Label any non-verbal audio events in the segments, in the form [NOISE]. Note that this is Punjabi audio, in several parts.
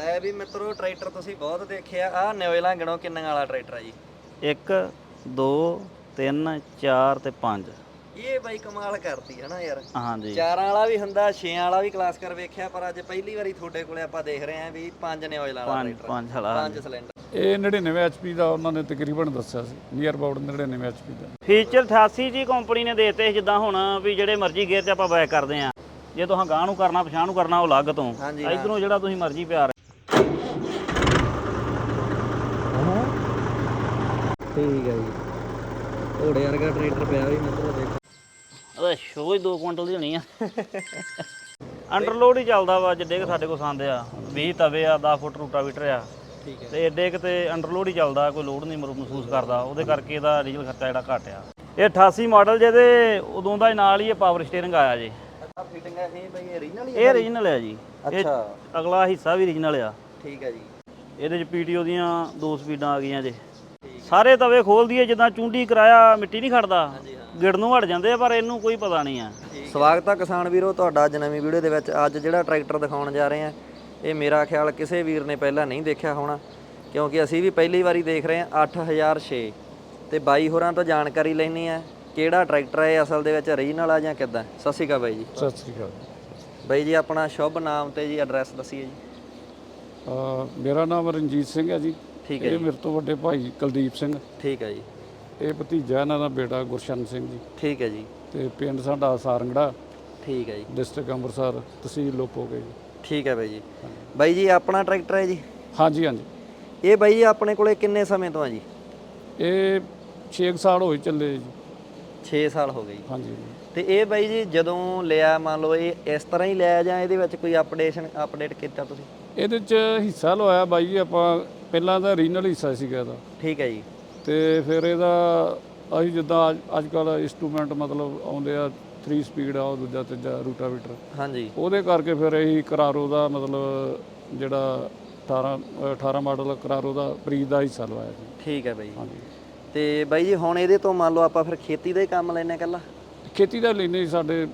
ਐ ਵੀ ਮਿੱਤਰੋ ਟਰੈਕਟਰ ਤੁਸੀਂ ਬਹੁਤ ਦੇਖਿਆ ਆ ਨਿਓਇਲਾਂ ਗਿਣੋ ਕਿੰਨਾਂ ਵਾਲਾ ਟਰੈਕਟਰ ਆ ਜੀ? 1 2 3 4 ਤੇ 5 ਇਹ ਬਾਈ ਕਮਾਲ ਕਰਤੀ ਹੈ ਨਾ ਯਾਰ। ਹਾਂਜੀ। ਚਾਰਾਂ ਵਾਲਾ ਵੀ ਹੁੰਦਾ ਛੇਆਂ ਵਾਲਾ ਵੀ ਕਲਾਸ ਕਰ ਵੇਖਿਆ ਪਰ ਅੱਜ ਪਹਿਲੀ ਵਾਰੀ ਤੁਹਾਡੇ ਕੋਲੇ ਆਪਾਂ ਦੇਖ ਰਹੇ ਆਂ ਵੀ ਪੰਜ ਨਿਓਇਲਾਂ ਵਾਲਾ ਪੰਜ ਟਰੈਕਟਰ ਪੰਜ ਹਲਾ ਪੰਜ ਸਿਲੰਡਰ ਇਹ 99 ਐਚਪੀ ਦਾ ਉਹਨਾਂ ਨੇ ਤਕਰੀਬਨ ਦੱਸਿਆ ਸੀ ਨੀਅਰ ਅਬਾਊਟ 99 ਐਚਪੀ ਦਾ। ਫੀਚਰ 88 ਜੀ ਕੰਪਨੀ ਨੇ ਦੇਤੇ ਜਿੱਦਾਂ ਹੁਣ ਵੀ ਜਿਹੜੇ ਮਰਜ਼ੀ ਗੇਅਰ 'ਚ ਆਪਾਂ ਬੈਕ ਕਰਦੇ ਆ ਜੇ ਤੁਸੀਂ ਗਾਂ ਨੂੰ ਕਰਨਾ ਪਛਾਣ ਨੂੰ ਕਰਨਾ ਉਹ ਅਲੱਗ ਤੋਂ। ਹਾਂਜੀ, ਇਧਰੋਂ ਜਿਹੜਾ ਤੁਸੀਂ ਮਰਜ਼ੀ ਪਿਆਰ ਠੀਕ ਹੈ ਜੀ। ਘੋੜੇ ਵਰਗਾ ਟਰੈਕਟਰ ਪਿਆ ਵੀ ਮਿੱਤਰੋ ਦੇਖੋ। ਉਹਦਾ ਸ਼ੋਅ ਹੀ 2 ਕੁਇੰਟਲ ਦੀ ਹੋਣੀ ਆ। [LAUGHS] ਅੰਡਰਲੋਡ ਹੀ ਚੱਲਦਾ ਵਾ ਜਿੱਡੇ ਕਿ ਸਾਡੇ ਕੋਲ ਸੰਦ ਆ। 20 ਤਵੇ ਆ 10 ਫੁੱਟ ਰੂਟਾਵੀਟਰ ਆ। ਠੀਕ ਹੈ ਤੇ ਏਡੇ ਕਿਤੇ ਅੰਡਰਲੋਡ ਹੀ ਚੱਲਦਾ ਕੋਈ ਲੋਡ ਨਹੀਂ ਮਰ- ਮਹਿਸੂਸ ਕਰਦਾ। ਉਹਦੇ ਕਰਕੇ ਇਹਦਾ ਡੀਜ਼ਲ ਖਰਚਾ ਜਿਹੜਾ ਘੱਟ ਆ। ਇਹ 88 ਮਾਡਲ ਜਿਹਦੇ ਉਦੋਂ ਦਾ ਨਾਲ ਹੀ ਇਹ ਪਾਵਰ ਸਟੀਅਰਿੰਗ ਆਇਆ ਜੀ। ਆ ਫਿਟਿੰਗ ਹੈ ਇਹ ਬਾਈ ਓਰੀਜਨਲ ਹੀ ਇਹ ਓਰੀਜਨਲ ਹੈ ਜੀ। ਅੱਛਾ। ਅਗਲਾ ਹਿੱਸਾ ਵੀ ਓਰੀਜਨਲ ਆ। ਠੀਕ ਹੈ ਜੀ। ਇਹਦੇ ਚ ਪੀਟੀਓ ਦੀਆਂ ਦੋ ਸਪੀਡਾਂ ਆ ਗਈਆਂ ਜੇ। ਸਾਰੇ ਤਵੇ ਖੋਲ ਦਈਏ ਜਿੱਦਾਂ ਚੁੰਡੀ ਕਰਾਇਆ ਮਿੱਟੀ ਨਹੀਂ ਖੜਦਾ। ਗਿੜ ਨੂੰ ਹਟ ਜਾਂਦੇ ਆ ਪਰ ਇਹਨੂੰ ਕੋਈ ਪਤਾ ਨਹੀਂ ਆ। ਸਵਾਗਤ ਹੈ ਕਿਸਾਨ ਵੀਰੋ ਤੁਹਾਡਾ ਅੱਜ ਨਵੀਂ ਵੀਡੀਓ ਦੇ ਵਿੱਚ। ਅੱਜ ਜਿਹੜਾ ਟਰੈਕਟਰ ਦਿਖਾਉਣ ਜਾ ਰਹੇ ਆ ਇਹ ਮੇਰਾ ਖਿਆਲ ਕਿਸੇ ਵੀਰ ਨੇ ਪਹਿਲਾਂ ਨਹੀਂ ਦੇਖਿਆ ਹੋਣਾ ਕਿਉਂਕਿ ਅਸੀਂ ਵੀ ਪਹਿਲੀ ਵਾਰੀ ਦੇਖ ਰਹੇ ਹਾਂ 8006 ਤੇ ਬਾਈ ਹੋਰਾਂ ਤੋਂ ਜਾਣਕਾਰੀ ਲੈਣੀ ਆ ਕਿਹੜਾ ਟਰੈਕਟਰ ਹੈ ਇਹ ਅਸਲ ਦੇ ਵਿੱਚ ਓਰੀਜਨਲ ਆ ਜਾਂ ਕਿੱਦਾਂ? ਸਤਿ ਸ਼੍ਰੀ ਅਕਾਲ ਬਾਈ ਜੀ। ਸਤਿ ਸ੍ਰੀ ਅਕਾਲ ਬਾਈ ਜੀ ਆਪਣਾ ਸ਼ੁਭ ਨਾਮ ਤੇ ਜੀ ਐਡਰੈਸ ਦੱਸੀਏ ਜੀ। ਮੇਰਾ ਨਾਮ ਰਣਜੀਤ ਸਿੰਘ ਹੈ ਜੀ। ਠੀਕ ਹੈ ਇਹ ਮੇਰੇ ਤੋਂ ਵੱਡੇ ਭਾਈ ਕੁਲਦੀਪ ਸਿੰਘ। ਠੀਕ ਹੈ ਜੀ। ਇਹ ਭਤੀਜਾ ਇਹਨਾਂ ਦਾ ਬੇਟਾ ਗੁਰਸ਼ਨ ਸਿੰਘ ਜੀ। ਠੀਕ ਹੈ ਜੀ। ਤੇ ਪਿੰਡ ਸਾਡਾ ਸਾਰੰਗੜਾ ਠੀਕ ਹੈ ਜੀ। ਡਿਸਟ੍ਰਿਕਟ ਅੰਮ੍ਰਿਤਸਰ ਤਹਿਸੀਲ ਲੋਪੋਗੇ ਜੀ। ਠੀਕ ਹੈ ਬਾਈ ਜੀ। ਬਾਈ ਜੀ ਆਪਣਾ ਟਰੈਕਟਰ ਹੈ ਜੀ? ਹਾਂਜੀ ਹਾਂਜੀ। ਇਹ ਬਾਈ ਜੀ ਆਪਣੇ ਕੋਲੇ ਕਿੰਨੇ ਸਮੇਂ ਤੋਂ ਆ ਜੀ? ਇਹ 6 ਸਾਲ ਹੋਏ ਚੱਲੇ ਜੀ। 6 ਸਾਲ ਹੋ ਗਏ ਜੀ। ਹਾਂਜੀ। ਤੇ ਇਹ ਬਾਈ ਜੀ ਜਦੋਂ ਲਿਆ ਮੰਨ ਲਓ ਇਹ ਇਸ ਤਰ੍ਹਾਂ ਹੀ ਲਿਆ ਜਾਂ ਇਹਦੇ ਵਿੱਚ ਕੋਈ ਅਪਡੇਸ਼ਨ ਅਪਡੇਟ ਕੀਤਾ ਤੁਸੀਂ? ਇਹਦੇ ਚ ਹਿੱਸਾ ਲਵਾਇਆ ਬਾਈ ਜੀ ਆਪਾਂ ਪਹਿਲਾਂ ਤਾਂ ਰੀਨਲ ਹਿੱਸਾ ਸੀਗਾ ਇਹਦਾ। ਠੀਕ ਹੈ ਜੀ। ਤੇ ਫਿਰ ਇਹਦਾ ਅਸੀਂ ਜਿੱਦਾਂ ਅੱਜ ਕੱਲ ਇੰਸਟਰੂਮੈਂਟ ਮਤਲਬ ਆਉਂਦੇ ਆ 3 ਸਪੀਡ ਆ ਉਹ ਦੂਜਾ ਤੀਜਾ ਰੂਟਾਵੀਟਰ। ਹਾਂਜੀ। ਉਹਦੇ ਕਰਕੇ ਫਿਰ ਇਹੀ ਕਰਾਰੋ ਦਾ ਮਤਲਬ ਜਿਹੜਾ 18 18 ਮਾਡਲ ਕਰਾਰੋ ਦਾ ਪ੍ਰੀ ਦਾ ਹਿੱਸਾ ਲਵਾਇਆ ਜੀ। ਠੀਕ ਹੈ ਬਾਈ। ਹਾਂਜੀ। ਤੇ ਬਾਈ ਜੀ ਹੁਣ ਇਹਦੇ ਤੋਂ ਮੰਨ ਲਓ ਆਪਾਂ ਫਿਰ ਖੇਤੀ ਦਾ ਹੀ ਕੰਮ ਲੈਨੇ ਕੱਲਾ ਖੇਤੀ ਦਾ ਲੈਨੇ ਸਾਡੇ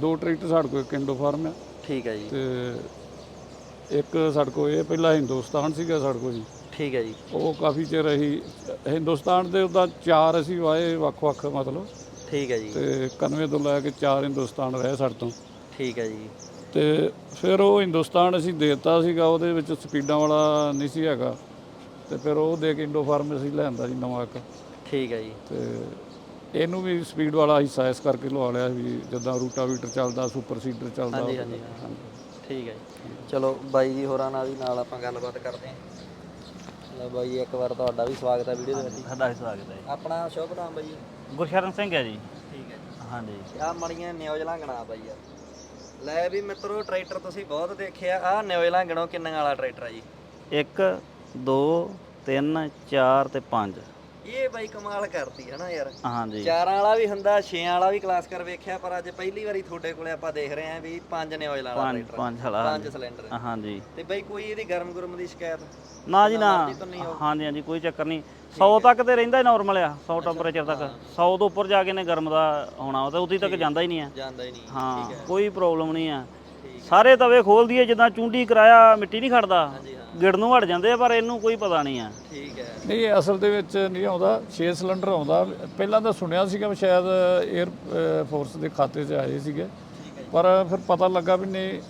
ਦੋ ਟਰੈਕਟਰ ਸਾਡੇ ਕੋਲ ਇੱਕ ਇੰਡੋ ਫਾਰਮ ਆ। ਠੀਕ ਹੈ ਜੀ। ਤੇ ਇੱਕ ਸਾਡੇ ਕੋਲ ਇਹ ਪਹਿਲਾਂ ਹਿੰਦੁਸਤਾਨ ਸੀਗਾ ਸਾਡੇ ਕੋਲ ਜੀ। ਠੀਕ ਹੈ ਜੀ। ਉਹ ਕਾਫੀ ਚਿਰ ਅਸੀਂ ਹਿੰਦੁਸਤਾਨ ਦੇ ਉਹਦਾ ਚਾਰ ਅਸੀਂ ਵਾਏ ਵੱਖ-ਵੱਖ ਮਤਲਬ। ਠੀਕ ਹੈ ਜੀ। ਤੇ 91 ਤੋਂ ਲੈ ਕੇ ਚਾਰ ਹਿੰਦੁਸਤਾਨ ਰਹੇ ਸਾਡੇ ਤੋਂ। ਠੀਕ ਹੈ ਜੀ। ਤੇ ਫਿਰ ਉਹ ਹਿੰਦੁਸਤਾਨ ਅਸੀਂ ਦੇਤਾ ਸੀਗਾ ਉਹਦੇ ਵਿੱਚ ਸਪੀਡਾਂ ਵਾਲਾ ਨਹੀਂ ਸੀ ਹੈਗਾ। ਤੇ ਫਿਰ ਉਹ ਦੇ ਕੇ ਇੰਡੋ ਫਾਰਮ ਅਸੀਂ ਲੈਂਦਾ ਜੀ ਨਵਾਂ ਇੱਕ। ਠੀਕ ਹੈ ਜੀ। ਤੇ ਇਹਨੂੰ ਵੀ ਸਪੀਡ ਵਾਲਾ ਹਿੱਸਾ ਇਸ ਕਰਕੇ ਲਵਾ ਲਿਆ ਵੀ ਜਿੱਦਾਂ ਰੂਟਾਵੀਟਰ ਚੱਲਦਾ ਸੁਪਰ ਸੀਡਰ ਚੱਲਦਾ। ਹਾਂਜੀ ਹਾਂਜੀ। ਠੀਕ ਹੈ ਜੀ। ਚਲੋ ਬਾਈ ਜੀ ਹੋਰਾਂ ਨਾਲ ਵੀ ਨਾਲ ਆਪਾਂ ਗੱਲਬਾਤ ਕਰਦੇ ਹਾਂ। ਲਓ ਬਾਈ ਜੀ, ਇੱਕ ਵਾਰ ਤੁਹਾਡਾ ਵੀ ਸਵਾਗਤ ਹੈ ਵੀਡੀਓ ਦੇ ਵਿੱਚ। ਸਾਡਾ ਹੀ ਸਵਾਗਤ ਹੈ ਆਪਣਾ ਸ਼ੁਭ ਨਾਮ ਬਾਈ ਜੀ? ਜੀ ਗੁਰਸ਼ਰਨ ਸਿੰਘ ਹੈ ਜੀ। ਠੀਕ ਹੈ ਜੀ। ਹਾਂਜੀ। ਆ ਮੜੀਆਂ ਨਿਓਜਲਾਂ ਗਣਾ ਬਾਈ ਯਾਰ ਲੈ ਵੀ ਮਿੱਤਰੋ ਟਰੈਕਟਰ ਤੁਸੀਂ ਬਹੁਤ ਦੇਖਿਆ ਆ ਨਿਓਜਲਾਂ ਗਣੋ ਕਿੰਨਾਂ ਵਾਲਾ ਟਰੈਕਟਰ ਆ ਜੀ? 1 2 3 4 ਤੇ 5 ਇਹ ਬਾਈ ਕਮਾਲ ਕਰਤੀ ਹੈ ਨਾ ਯਾਰ। ਹਾਂਜੀ। ਚਾਰਾਂ ਵਾਲਾ ਵੀ ਹੁੰਦਾ ਛੇਆਂ ਵਾਲਾ ਵੀ ਕਲਾਸ ਕਰ ਵੇਖਿਆ ਪਰ ਅੱਜ ਪਹਿਲੀ ਵਾਰੀ ਤੁਹਾਡੇ ਕੋਲੇ ਆਪਾਂ ਦੇਖ ਰਹੇ ਆਂ ਵੀ ਪੰਜ ਨਿਓਜਲਾਂ ਵਾਲਾ ਪੰਜ ਪੰਜ ਹਲਾ ਪੰਜ ਸਿਲੰਡਰ ਹਾਂਜੀ। ਤੇ ਬਾਈ ਕੋਈ ਇਹਦੀ ਗਰਮ ਗੁਰਮ ਦੀ ਸ਼ਿਕਾਇਤ? ਨਾ ਜੀ ਨਾ। ਹਾਂਜੀ ਹਾਂਜੀ ਕੋਈ ਚੱਕਰ ਨਹੀਂ। 100 ਤੱਕ ਤੇ ਰਹਿੰਦਾ ਨਾਰਮਲ ਆ 100 ਟੈਂਪਰੇਚਰ ਤੱਕ। 100 ਤੋਂ ਉੱਪਰ ਜਾ ਕੇ ਨੇ ਗਰਮ ਦਾ ਹੋਣਾ ਉਹ ਤੇ ਉਤੀ ਤੱਕ ਜਾਂਦਾ ਹੀ ਨਹੀਂ ਆ। ਜਾਂਦਾ ਹੀ ਨਹੀਂ। ਹਾਂ ਕੋਈ ਪ੍ਰੋਬਲਮ ਨਹੀਂ ਆ। ਸਾਰੇ ਤਵੇ ਖੋਲ ਦਈਏ ਜਿੱਦਾਂ ਚੁੰਡੀ ਕਰਾਇਆ ਮਿੱਟੀ ਨਹੀਂ ਖੜਦਾ। ਗਿੜ ਨੂੰ ਹਟ ਜਾਂਦੇ ਆ ਪਰ ਇਹਨੂੰ ਕੋਈ ਪਤਾ ਨਹੀਂ ਆ। ਠੀਕ ਹੈ। ਨਹੀਂ ਇਹ ਅਸਲ ਦੇ ਵਿੱਚ ਨਹੀਂ ਆਉਂਦਾ। 6 ਸਿਲੰਡਰ ਆਉਂਦਾ। ਪਹਿਲਾਂ ਤਾਂ ਸੁਣਿਆ ਸੀਗਾ ਵੀ ਸ਼ਾਇਦ 에ਅਰ ਫੋਰਸ ਦੇ ਖਾਤੇ 'ਚ ਆਏ ਸੀਗੇ। ਪਰ ਫਿਰ ਪਤਾ ਲੱਗਾ ਵੀ ਨਹੀਂ।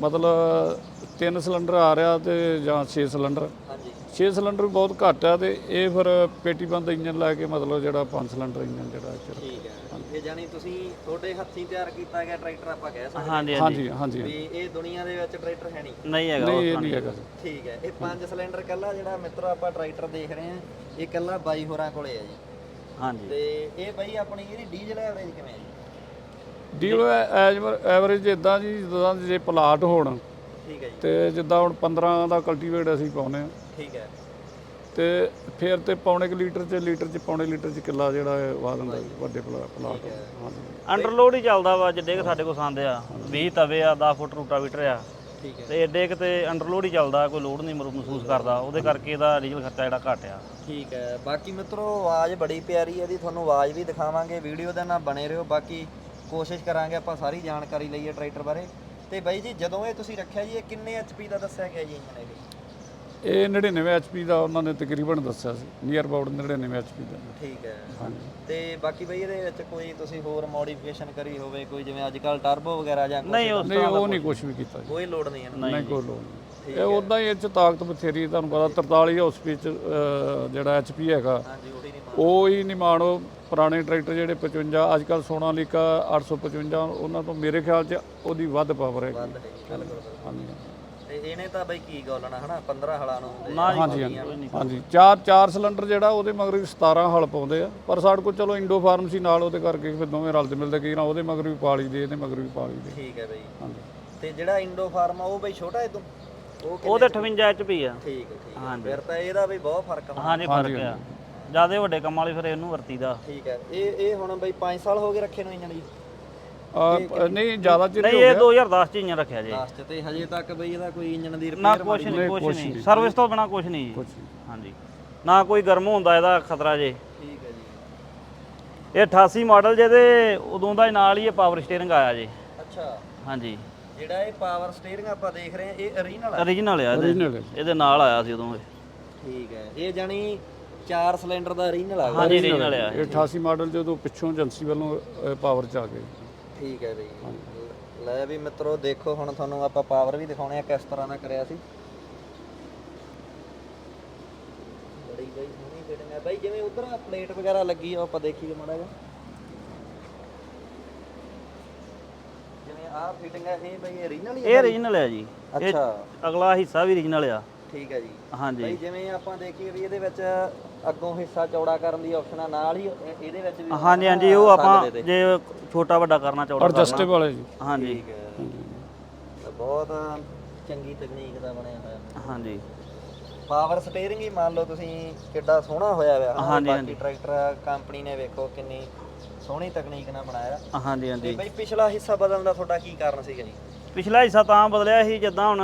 ਮਤਲਬ ਤਿੰਨ ਸਿਲੰਡਰ ਆ ਰਿਹਾ ਤੇ ਜਾਂ 6 ਸਿਲੰਡਰ। ਹਾਂਜੀ। 6 ਸਿਲੰਡਰ ਬਹੁਤ ਘੱਟ ਆ ਤੇ ਇਹ ਫਿਰ ਪੇਟੀ ਬੰਦ ਇੰਜਨ ਲਾ ਕੇ ਮਤਲਬ ਜਿਹੜਾ 5 ਸਿਲੰਡਰ ਇੰਜਨ ਜਿਹੜਾ। ਠੀਕ ਹੈ ਇਹ ਜਾਨੀ ਤੁਸੀਂ ਤੁਹਾਡੇ ਹੱਥੀਂ ਤਿਆਰ ਕੀਤਾ ਗਿਆ ਟਰੈਕਟਰ ਆਪਾਂ ਕਹਿ ਸਕਦੇ ਹਾਂਜੀ ਹਾਂਜੀ। ਹਾਂਜੀ ਹਾਂਜੀ ਵੀ ਇਹ ਦੁਨੀਆ ਦੇ ਵਿੱਚ ਟਰੈਕਟਰ ਹੈ ਨਹੀਂ। ਨਹੀਂ ਹੈਗਾ ਨਹੀਂ ਉਹ ਇਹ ਨਹੀਂ ਹੈਗਾ। ਠੀਕ ਹੈ। ਇਹ ਪੰਜ ਸਿਲੰਡਰ ਕੱਲਾ ਜਿਹੜਾ ਮਿੱਤਰੋ ਆਪਾਂ ਟਰੈਕਟਰ ਦੇਖ ਰਹੇ ਹਾਂ ਇਹ ਕੱਲਾ ਬਾਈ ਹੋਰਾਂ ਕੋਲੇ ਹੈ ਜੀ। ਹਾਂਜੀ। ਤੇ ਇਹ ਬਾਈ ਆਪਣੀ ਇਹਦੀ ਡੀਜ਼ਲ ਐਵਰੇਜ ਕਿਵੇਂ ਹੈ ਜੀ? ਡੀਲ ਐਵਰੇਜ ਇਦਾਂ ਜੀ ਜਿੱਦਾਂ ਜੇ ਪਲਾਟ ਹੋਣ ਠੀਕ ਹੈ ਜੀ। ਤੇ ਜਿੱਦਾਂ ਹੁਣ 15 ਦਾ ਕਲਟੀਵੇਟ ਅਸੀਂ ਪਾਉਨੇ ਆ ਠੀਕ ਹੈ। ਤੇ ਫਿਰ ਤੇ ਪੌਣੇ ਕੁ ਲੀਟਰ ਚ ਲੀਟਰ ਚ ਪੌਣੇ ਲੀਟਰ ਚ ਕਿੱਲਾ ਜਿਹੜਾ ਹੈ ਵਾ ਦਿੰਦਾ ਜੀ, ਵੱਡੇ ਪਲਾ- ਪਲਾਟ। ਹਾਂਜੀ। ਅੰਡਰਲੋਡ ਹੀ ਚੱਲਦਾ ਵਾ ਜਿੱਡੇ ਕਿ ਸਾਡੇ ਕੋਲ ਸੰਦ ਆ 20 ਤਵੇ ਆ 10 ਫੁੱਟ ਰੂਟਾਵੀਟਰ ਆ। ਠੀਕ ਹੈ। ਤੇ ਏਡੇ ਕਿਤੇ ਅੰਡਰਲੋਡ ਹੀ ਚੱਲਦਾ ਕੋਈ ਲੋਡ ਨਹੀਂ ਮਰ- ਮਹਿਸੂਸ ਕਰਦਾ ਉਹਦੇ ਕਰਕੇ ਇਹਦਾ ਡੀਜ਼ਲ ਖਰਚਾ ਜਿਹੜਾ ਘੱਟ ਆ। ਠੀਕ ਹੈ। ਬਾਕੀ ਮਿੱਤਰੋ ਆਵਾਜ਼ ਬੜੀ ਪਿਆਰੀ ਹੈ ਦੀ ਤੁਹਾਨੂੰ ਆਵਾਜ਼ ਵੀ ਦਿਖਾਵਾਂਗੇ ਵੀਡੀਓ ਦੇ ਨਾਲ ਬਣੇ ਰਹੋ। ਬਾਕੀ ਕੋਸ਼ਿਸ਼ ਕਰਾਂਗੇ ਆਪਾਂ ਸਾਰੀ ਜਾਣਕਾਰੀ ਲਈਏ ਟਰੈਕਟਰ ਬਾਰੇ। ਤੇ ਬਾਈ ਜੀ ਜਦੋਂ ਇਹ ਤੁਸੀਂ ਰੱਖਿਆ ਜੀ ਇਹ ਕਿੰਨੇ ਐਚਪੀ ਦਾ ਦੱਸਿਆ ਗਿਆ ਜੀ ਇੰਜਨ ਇਹ? ਇਹ 99 ਐਚਪੀ ਦਾ ਉਹਨਾਂ ਨੇ ਤਕਰੀਬਨ ਦੱਸਿਆ ਸੀ ਨੀਅਰ ਅਬਾਊਟ 99 ਐਚਪੀ ਦਾ। ਠੀਕ ਹੈ। ਹਾਂਜੀ। ਤੇ ਬਾਕੀ ਬਈ ਇਹਦੇ ਵਿੱਚ ਕੋਈ ਤੁਸੀਂ ਹੋਰ ਮੋਡੀਫਿਕੇਸ਼ਨ ਕਰੀ ਹੋਵੇ ਕੋਈ ਜਿਵੇਂ ਅੱਜ ਕੱਲ ਟਰਬੋ ਵਗੈਰਾ ਜਾਂ ਕੁਛ? ਨਹੀਂ ਉਸ ਨਹੀਂ ਉਹ ਨਹੀਂ ਕੁਝ ਵੀ ਕੀਤਾ ਜੀ। ਕੋਈ ਲੋਡ ਨਹੀਂ ਇਹਨੂੰ ਨਹੀਂ ਕੋਈ ਲੋੜ ਨਹੀਂ। ਇਹ ਉਦਾਂ ਹੀ ਇਹ ਚ ਤਾਕਤ ਬਥੇਰੀ ਤੁਹਾਨੂੰ ਪਤਾ 43 ਹਾਊਸਪੀ ਚ ਅਹ, ਜਿਹੜਾ ਐਚਪੀ ਹੈਗਾ ਹਾਂਜੀ ਉਹੀ ਨਹੀਂ ਉਹ ਹੀ ਨਹੀਂ ਮਾਣੋ ਪੁਰਾਣੇ ਟਰੈਕਟਰ ਜਿਹੜੇ 55 ਅੱਜ ਕੱਲ ਸੋਨਾਲੀਕਾ 855 ਉਹਨਾਂ ਤੋਂ ਮੇਰੇ ਖਿਆਲ ਚ ਉਹਦੀ ਵੱਧ ਪਾਵਰ ਹੈਗੀ ਵੱਧ ਹੈ। ਹਾਂਜੀ। ਤੇ ਇਹਨੇ ਤਾਂ ਬਈ ਕੀ ਗੋਲਣਾ ਹਨਾ? 15 ਹਲਾਂ ਨੂੰ ਤੇ ਹਾਂਜੀ ਹਾਂਜੀ। ਹਾਂਜੀ ਚਾਰ ਚਾਰ ਸਿਲੰਡਰ ਜਿਹੜਾ ਉਹਦੇ ਮਗਰ ਵੀ 17 ਹਲ ਪਾਉਂਦੇ ਆ। ਪਰ ਸਾਡੇ ਕੋਲ ਚਲੋ ਇੰਡੋ ਫਾਰਮਸੀ ਨਾਲ ਉਹਦੇ ਕਰਕੇ ਫਿਰ ਦੋਵੇਂ ਰਲਦੇ ਮਿਲਦੇ ਕਈ ਨਾ ਉਹਦੇ ਮਗਰ ਵੀ ਪਾਲੀ ਦੇ ਇਹਦੇ ਮਗਰ ਵੀ ਪਾਲੀ ਦੇ ਠੀਕ ਹੈ ਬਈ। ਹਾਂਜੀ। ਤੇ ਜਿਹੜਾ ਇੰਡੋ ਫਾਰਮ ਆ ਉਹ ਬਈ ਛੋਟਾ ਉਹ ਕਿੰਨੇ- ਉਹ ਤੇ 58 ਐਚਪੀ ਆ। ਠੀਕ ਹੈ ਠੀਕ ਹੈ। ਫਿਰ ਤਾਂ ਇਹਦਾ ਵੀ ਬਹੁਤ ਫ਼ਰਕ ਆ। ਹਾਂਜੀ ਫ਼ਰਕ ਆ। ਜਿਆਦੇ ਵੱਡੇ ਕੰਮ ਵਾਲੇ ਫਿਰ ਇਹਨੂੰ ਵਰਤੀਦਾ। ਠੀਕ ਹੈ। ਇਹ ਇਹ ਹੁਣ ਬਈ 5 ਸਾਲ ਹੋ ਗਏ ਰੱਖੇ ਨੂੰ ਇੰਜਣ ਜੀ। ਆ ਨਹੀਂ ਜ਼ਿਆਦਾ ਚਿਰ ਨਹੀਂ ਨਹੀਂ ਇਹ 2010 ਚ ਇੰਜਨ ਰੱਖਿਆ ਜੀ। ਲਾਸਟ ਤੇ ਹਜੇ ਤੱਕ ਬਈ ਇਹਦਾ ਕੋਈ ਇੰਜਣ ਦੀ ਨਾ ਰਿਪੇਅਰ ਕੁਛ ਨਹੀਂ ਕੁਛ ਨਹੀਂ। ਸਰਵਿਸ ਤੋਂ ਬਿਨਾ ਕੁਛ ਨਹੀਂ ਜੀ। ਕੁਝ ਹਾਂਜੀ। ਨਾ ਕੋਈ ਗਰਮ ਹੁੰਦਾ ਇਹਦਾ ਖਤਰਾ ਜੇ। ਠੀਕ ਹੈ ਜੀ। ਇਹ 88 ਮਾਡਲ ਜਿਹਦੇ ਉਦੋਂ ਦਾ ਹੀ ਨਾਲ ਹੀ ਇਹ ਪਾਵਰ ਸਟੀਅਰਿੰਗ ਆਇਆ ਜੀ। ਅੱਛਾ। ਹਾਂਜੀ। ਜਿਹੜਾ ਇਹ ਪਾਵਰ ਸਟੀਅਰਿੰਗ ਆਪਾਂ ਦੇਖ ਰਹੇ ਹਾਂ ਇਹ ਓਰੀਜਨਲ ਆ? Origignal ਆ ਇਹਦੇ। Original ਹੈ। ਇਹਦੇ ਨਾਲ ਆਇਆ ਸੀ ਉਦੋਂ ਇਹ। ਠੀਕ ਹੈ। ਇਹ ਜਾਨੀ 4 ਸਿਲੰਡਰ ਦਾ ਓਰੀਜਨਲ ਆ। ਹਾਂਜੀ origignal ਆ। ਇਹ 88 ਮਾਡਲ ਜਦੋਂ ਪਿੱਛੋਂ ਏਜੰਸੀ ਵੱਲੋਂ ਪਾਵਰ ਚ ਆ ਗਏ। ਠੀਕ ਹੈ ਬਈ ਲੈ ਵੀ ਮਿੱਤਰੋ ਦੇਖੋ ਹੁਣ ਤੁਹਾਨੂੰ ਆਪਾਂ ਪਾਵਰ ਵੀ ਦਿਖਾਉਣੇ ਆ ਕਿਸ ਤਰ੍ਹਾਂ ਦਾ ਕਰਿਆ ਸੀ। ਬੜੀ ਬਈ ਸੋਹਣੀ ਫਿਟਿੰਗ ਹੈ। ਬਈ ਜਿਵੇਂ ਉਧਰ ਪਲੇਟ ਵਗੈਰਾ ਲੱਗੀ ਆ ਆਪਾਂ ਦੇਖੀਏ ਮਾੜਾ ਜਿਹਾ। ਜਿਵੇਂ ਆਹ ਫਿਟਿੰਗ ਹੈ ਇਹ ਬਈ ਓਰੀਜਨਲ ਹੀ ਇਹ origignal ਆ ਜੀ। ਇਹ ਅੱਛਾ। ਅਗਲਾ ਹਿੱਸਾ ਵੀ origignal ਆ। ਠੀਕ ਹੈ ਜੀ। ਹਾਂਜੀ। ਬਈ ਜਿਵੇਂ ਆਪਾਂ ਦੇਖੀਏ ਵੀ ਇਹਦੇ ਵਿੱਚ ਅੱਗੋਂ ਹਿੱਸਾ ਚੌੜਾ ਕਰਨ ਦੀ ਆਪਸ਼ਨ ਆ ਨਾਲ ਹੀ ਇਹ- ਇਹਦੇ ਵਿੱਚ ਵੀ ਹਾਂਜੀ ਹਾਂਜੀ ਉਹ ਆਪਾਂ ਜੇ ਛੋਟਾ ਵੱਡਾ ਕਰਨਾ ਚਾਹੁੰਦਾ ਐਡਜਸਟੇਬਲ ਹੈ ਜੀ। ਹਾਂਜੀ। ਠੀਕ ਹੈ। ਤਾਂ ਬਹੁਤ ਚੰਗੀ ਤਕਨੀਕ ਦਾ ਬਣਿਆ ਹੋਇਆ। ਹਾਂਜੀ। ਪਾਵਰ ਸਟੀਅਰਿੰਗ ਹੀ ਮੰਨ ਲਓ ਤੁਸੀਂ ਕਿੱਡਾ ਸੋਹਣਾ ਹੋਇਆ ਹੋਇਆ ਹਨਾ। ਹਾਂਜੀ, ਬਾਕੀ ਟਰੈਕਟਰ ਕੰਪਨੀ ਨੇ ਵੇਖੋ ਕਿੰਨੀ ਸੋਹਣੀ ਤਕਨੀਕ ਨਾਲ ਬਣਾਇਆ। ਹਾਂਜੀ ਤੇ ਹਾਂਜੀ। ਬਈ ਪਿਛਲਾ ਹਿੱਸਾ ਬਦਲਣ ਦਾ ਤੁਹਾਡਾ ਕੀ ਕਾਰਨ ਸੀਗਾ ਜੀ? ਪਿਛਲਾ ਹਿੱਸਾ ਤਾਂ ਬਦਲਿਆ ਸੀ ਜਿੱਦਾਂ ਹੁਣ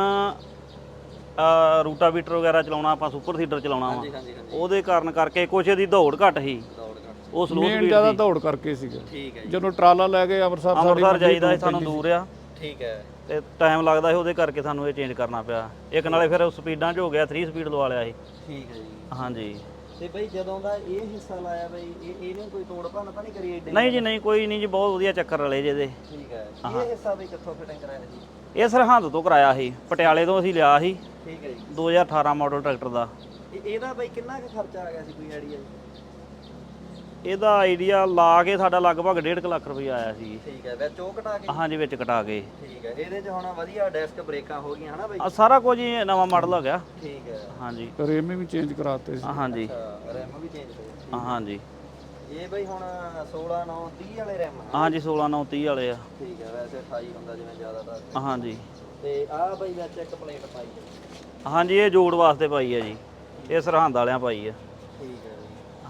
ਰੂਟਾਵੀਟਰ ਵਗੈਰਾ ਚਲਾਉਣਾ ਆਪਾਂ ਸੁਪਰ ਸੀਡਰ ਚਲਾਉਣਾ ਵਾ। ਹਾਂਜੀ ਹਾਂਜੀ ਹਾਂਜੀ। ਉਹਦੇ ਕਾਰਨ ਕਰਕੇ ਕੁਛ ਇਹਦੀ ਦੌੜ ਘੱਟ ਸੀ। ਦੌੜ ਘੱਟ ਉਹ ਸਲੋ ਮੇਨ ਜ਼ਿਆਦਾ ਦੌੜ ਕਰਕੇ ਸੀਗਾ। ਠੀਕ ਹੈ ਜੀ। ਜਦੋਂ ਟਰਾਲਾ ਲੈ ਕੇ ਅੰਮ੍ਰਿਤਸਰ ਸਾਡੀ ਅੰਮ੍ਰਿਤਸਰ ਜਾਈਦਾ ਸੀ ਸਾਨੂੰ ਦੂਰ ਆ। ਠੀਕ ਹੈ। ਤੇ ਟਾਈਮ ਲੱਗਦਾ ਸੀ ਉਹਦੇ ਕਰਕੇ ਸਾਨੂੰ ਇਹ ਚੇਂਜ ਕਰਨਾ ਪਿਆ। ਇੱਕ ਨਾਲੇ ਫਿਰ ਸਪੀਡਾਂ 'ਚ ਹੋ ਗਿਆ 3 ਸਪੀਡ ਲਵਾ ਲਿਆ ਸੀ। ਠੀਕ ਹੈ ਜੀ। ਹਾਂਜੀ। ਤੇ ਬਈ ਜਦੋਂ ਦਾ ਇਹ ਹਿੱਸਾ ਲਾਇਆ ਬਈ ਇਹ ਇਹਨੇ ਕੋਈ ਤੋੜ ਭੰਨ ਤਾਂ ਨਹੀਂ ਕਰੀ ਏਡੇ ਨਹੀਂ ਜੀ ਨਹੀਂ ਕੋਈ ਨਹੀਂ ਜੀ ਬਹੁਤ ਵਧੀਆ ਚੱਕਰ ਰਲੇ ਜੇ ਇਹਦੇ। ਠੀਕ ਹੈ। ਇਹ ਹਿੱਸਾ ਬਈ ਕਿੱਥੋਂ ਫਿਟਿੰਗ ਕਰਾਇਆ ਜੀ? ਇਹ ਸਰਹੰਦ ਤੋਂ ਕਰਾਇਆ ਸੀ ਪਟਿਆਲੇ ਤੋਂ ਅਸੀਂ ਲਿਆ ਸੀ। ਠੀਕ ਹੈ ਜੀ। 2018 ਮਾਡਲ ਟਰੈਕਟਰ ਦਾ। ਇਹ- ਇਹਦਾ ਬਈ ਕਿੰਨਾ ਕੁ ਖਰਚਾ ਆ ਗਿਆ ਸੀ ਕੋਈ ਆਈਡੀਆ ਜੀ? ਇਹਦਾ ਆਈਡੀਆ ਲਾ ਕੇ ਸਾਡਾ ਲਗਭਗ 1.5 ਲੱਖ ਰੁਪਏ ਆਇਆ ਸੀ। ਠੀਕ ਹੈ ਵਿੱਚ ਉਹ ਕਟਾ ਕੇ? ਹਾਂਜੀ ਵਿੱਚ ਕਟਾ ਕੇ। ਠੀਕ ਹੈ ਇਹਦੇ 'ਚ ਹੁਣ ਵਧੀਆ ਡੈਸਕ ਬ੍ਰੇਕਾਂ ਹੋ ਗਈਆਂ ਹਨਾ ਬਈ? ਆ ਸਾਰਾ ਕੁਝ ਹੀ ਨਵਾਂ ਮਾਡਲ ਹੋ ਗਿਆ। ਠੀਕ ਹੈ। ਹਾਂਜੀ। ਰੇਮੇ ਵੀ ਚੇਂਜ ਕਰਾਤੇ ਸੀ। ਹਾਂਜੀ। ਅੱਛਾ ਰੈਮ ਵੀ ਚੇਂਜ ਹੋਈ ਹਾਂਜੀ। ਇਹ ਬਈ ਹੁਣ 16 9 30 ਵਾਲੇ ਰੈਮ ਹਾਂਜੀ 16 9 30 ਵਾਲੇ ਆ। ਠੀਕ ਹੈ ਵੈਸੇ 28 ਹੁੰਦਾ ਜਿਵੇਂ ਜ਼ਿਆਦਾਤਰ। ਹਾਂਜੀ। ਤੇ ਆਹ ਬਈ ਵਿੱਚ ਇੱਕ ਪਲੇਟ ਪਾਈ ਹੈ ਹਾਂਜੀ ਇਹ ਜੋੜ ਵਾਸਤੇ ਪਾਈ ਆ ਜੀ। ਇਹ ਸਰਹੰਦ ਵਾਲਿਆਂ ਪਾਈ ਆ। ਠੀਕ ਹੈ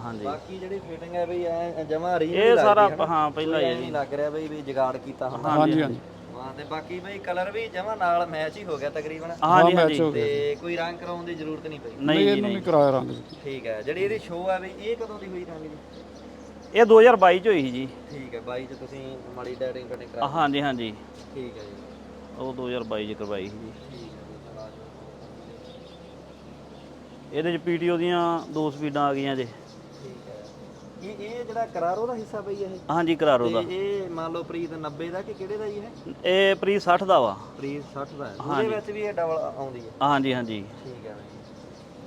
ਹਾਂਜੀ। ਬਾਕੀ ਜਿਹੜੀ ਫਿਟਿੰਗ ਹੈ ਬਈ ਐ ਜਮਾ ਰੀ ਇਹ ਸਾਰਾ ਹਾਂ ਪਹਿਲਾਂ ਹੀ ਆ ਨਹੀਂ ਲੱਗ ਰਿਹਾ ਬਈ ਵੀ ਜਗਾੜ ਕੀਤਾ ਹੁੰਦਾ। ਹਾਂਜੀ ਹਾਂਜੀ। ਹਾਂ ਤੇ ਬਾਕੀ ਬਈ ਕਲਰ ਵੀ ਜਮਾ ਨਾਲ ਮੈਚ ਹੀ ਹੋ ਗਿਆ ਤਕਰੀਬਨ। ਹਾਂਜੀ ਹਾਂਜੀ। ਹੋ ਤੇ ਕੋਈ ਰੰਗ ਕਰਾਉਣ ਦੀ ਜ਼ਰੂਰਤ ਨਹੀਂ ਪਈ। ਨਹੀਂ ਵੀ ਕਰਾਇਆ ਰੰਗ। ਠੀਕ ਹੈ ਜਿਹੜੀ ਇਹਦੀ ਸ਼ੋਅ ਆ ਬਈ ਇਹ ਕਦੋਂ ਦੀ ਹੋਈ ਰੰਗ ਦੀ? ਇਹ 2022 ਚ ਹੋਈ ਸੀ ਜੀ। ਠੀਕ ਹੈ ਬਾਈ ਚ ਤੁਸੀਂ ਮਾੜੀ ਡੈਡਿੰਗ ਕਟਿੰਗ ਕਰਾ ਹਾਂਜੀ ਹਾਂਜੀ। ਠੀਕ ਹੈ ਜੀ। ਉਹ 2022 ਚ ਕਰਵਾਈ ਸੀ ਜੀ। ਠੀਕ ਹੈ ਜੀ ਚਲਾ ਜਾਓ। ਇਹਦੇ ਚ ਪੀਟੀਓ ਦੀਆਂ ਦੋ ਸਪੀਡਾਂ ਆ ਗਈਆਂ ਜੇ। ਠੀਕ ਹੈ। ਇਹ ਇਹ ਜਿਹੜਾ ਕਰਾਰੋ ਦਾ ਹਿੱਸਾ ਬਈ ਇਹ? ਹਾਂਜੀ ਕਰਾਰੋ ਦਾ। ਤੇ ਇਹ ਮੰਨ ਲਓ ਪ੍ਰੀਤ 90 ਦਾ ਕਿ ਕਿਹੜੇ ਦਾ ਜੀ ਇਹ? ਇਹ ਪ੍ਰੀ 60 ਦਾ ਵਾ। ਪ੍ਰੀਤ 60 ਦਾ। ਹੈ ਉਹਦੇ ਵਿੱਚ ਵੀ ਇਹ ਡਬਲ ਆਉਂਦੀ ਹੈ। ਹਾਂਜੀ ਹਾਂਜੀ। ਠੀਕ ਹੈ ਬਈ।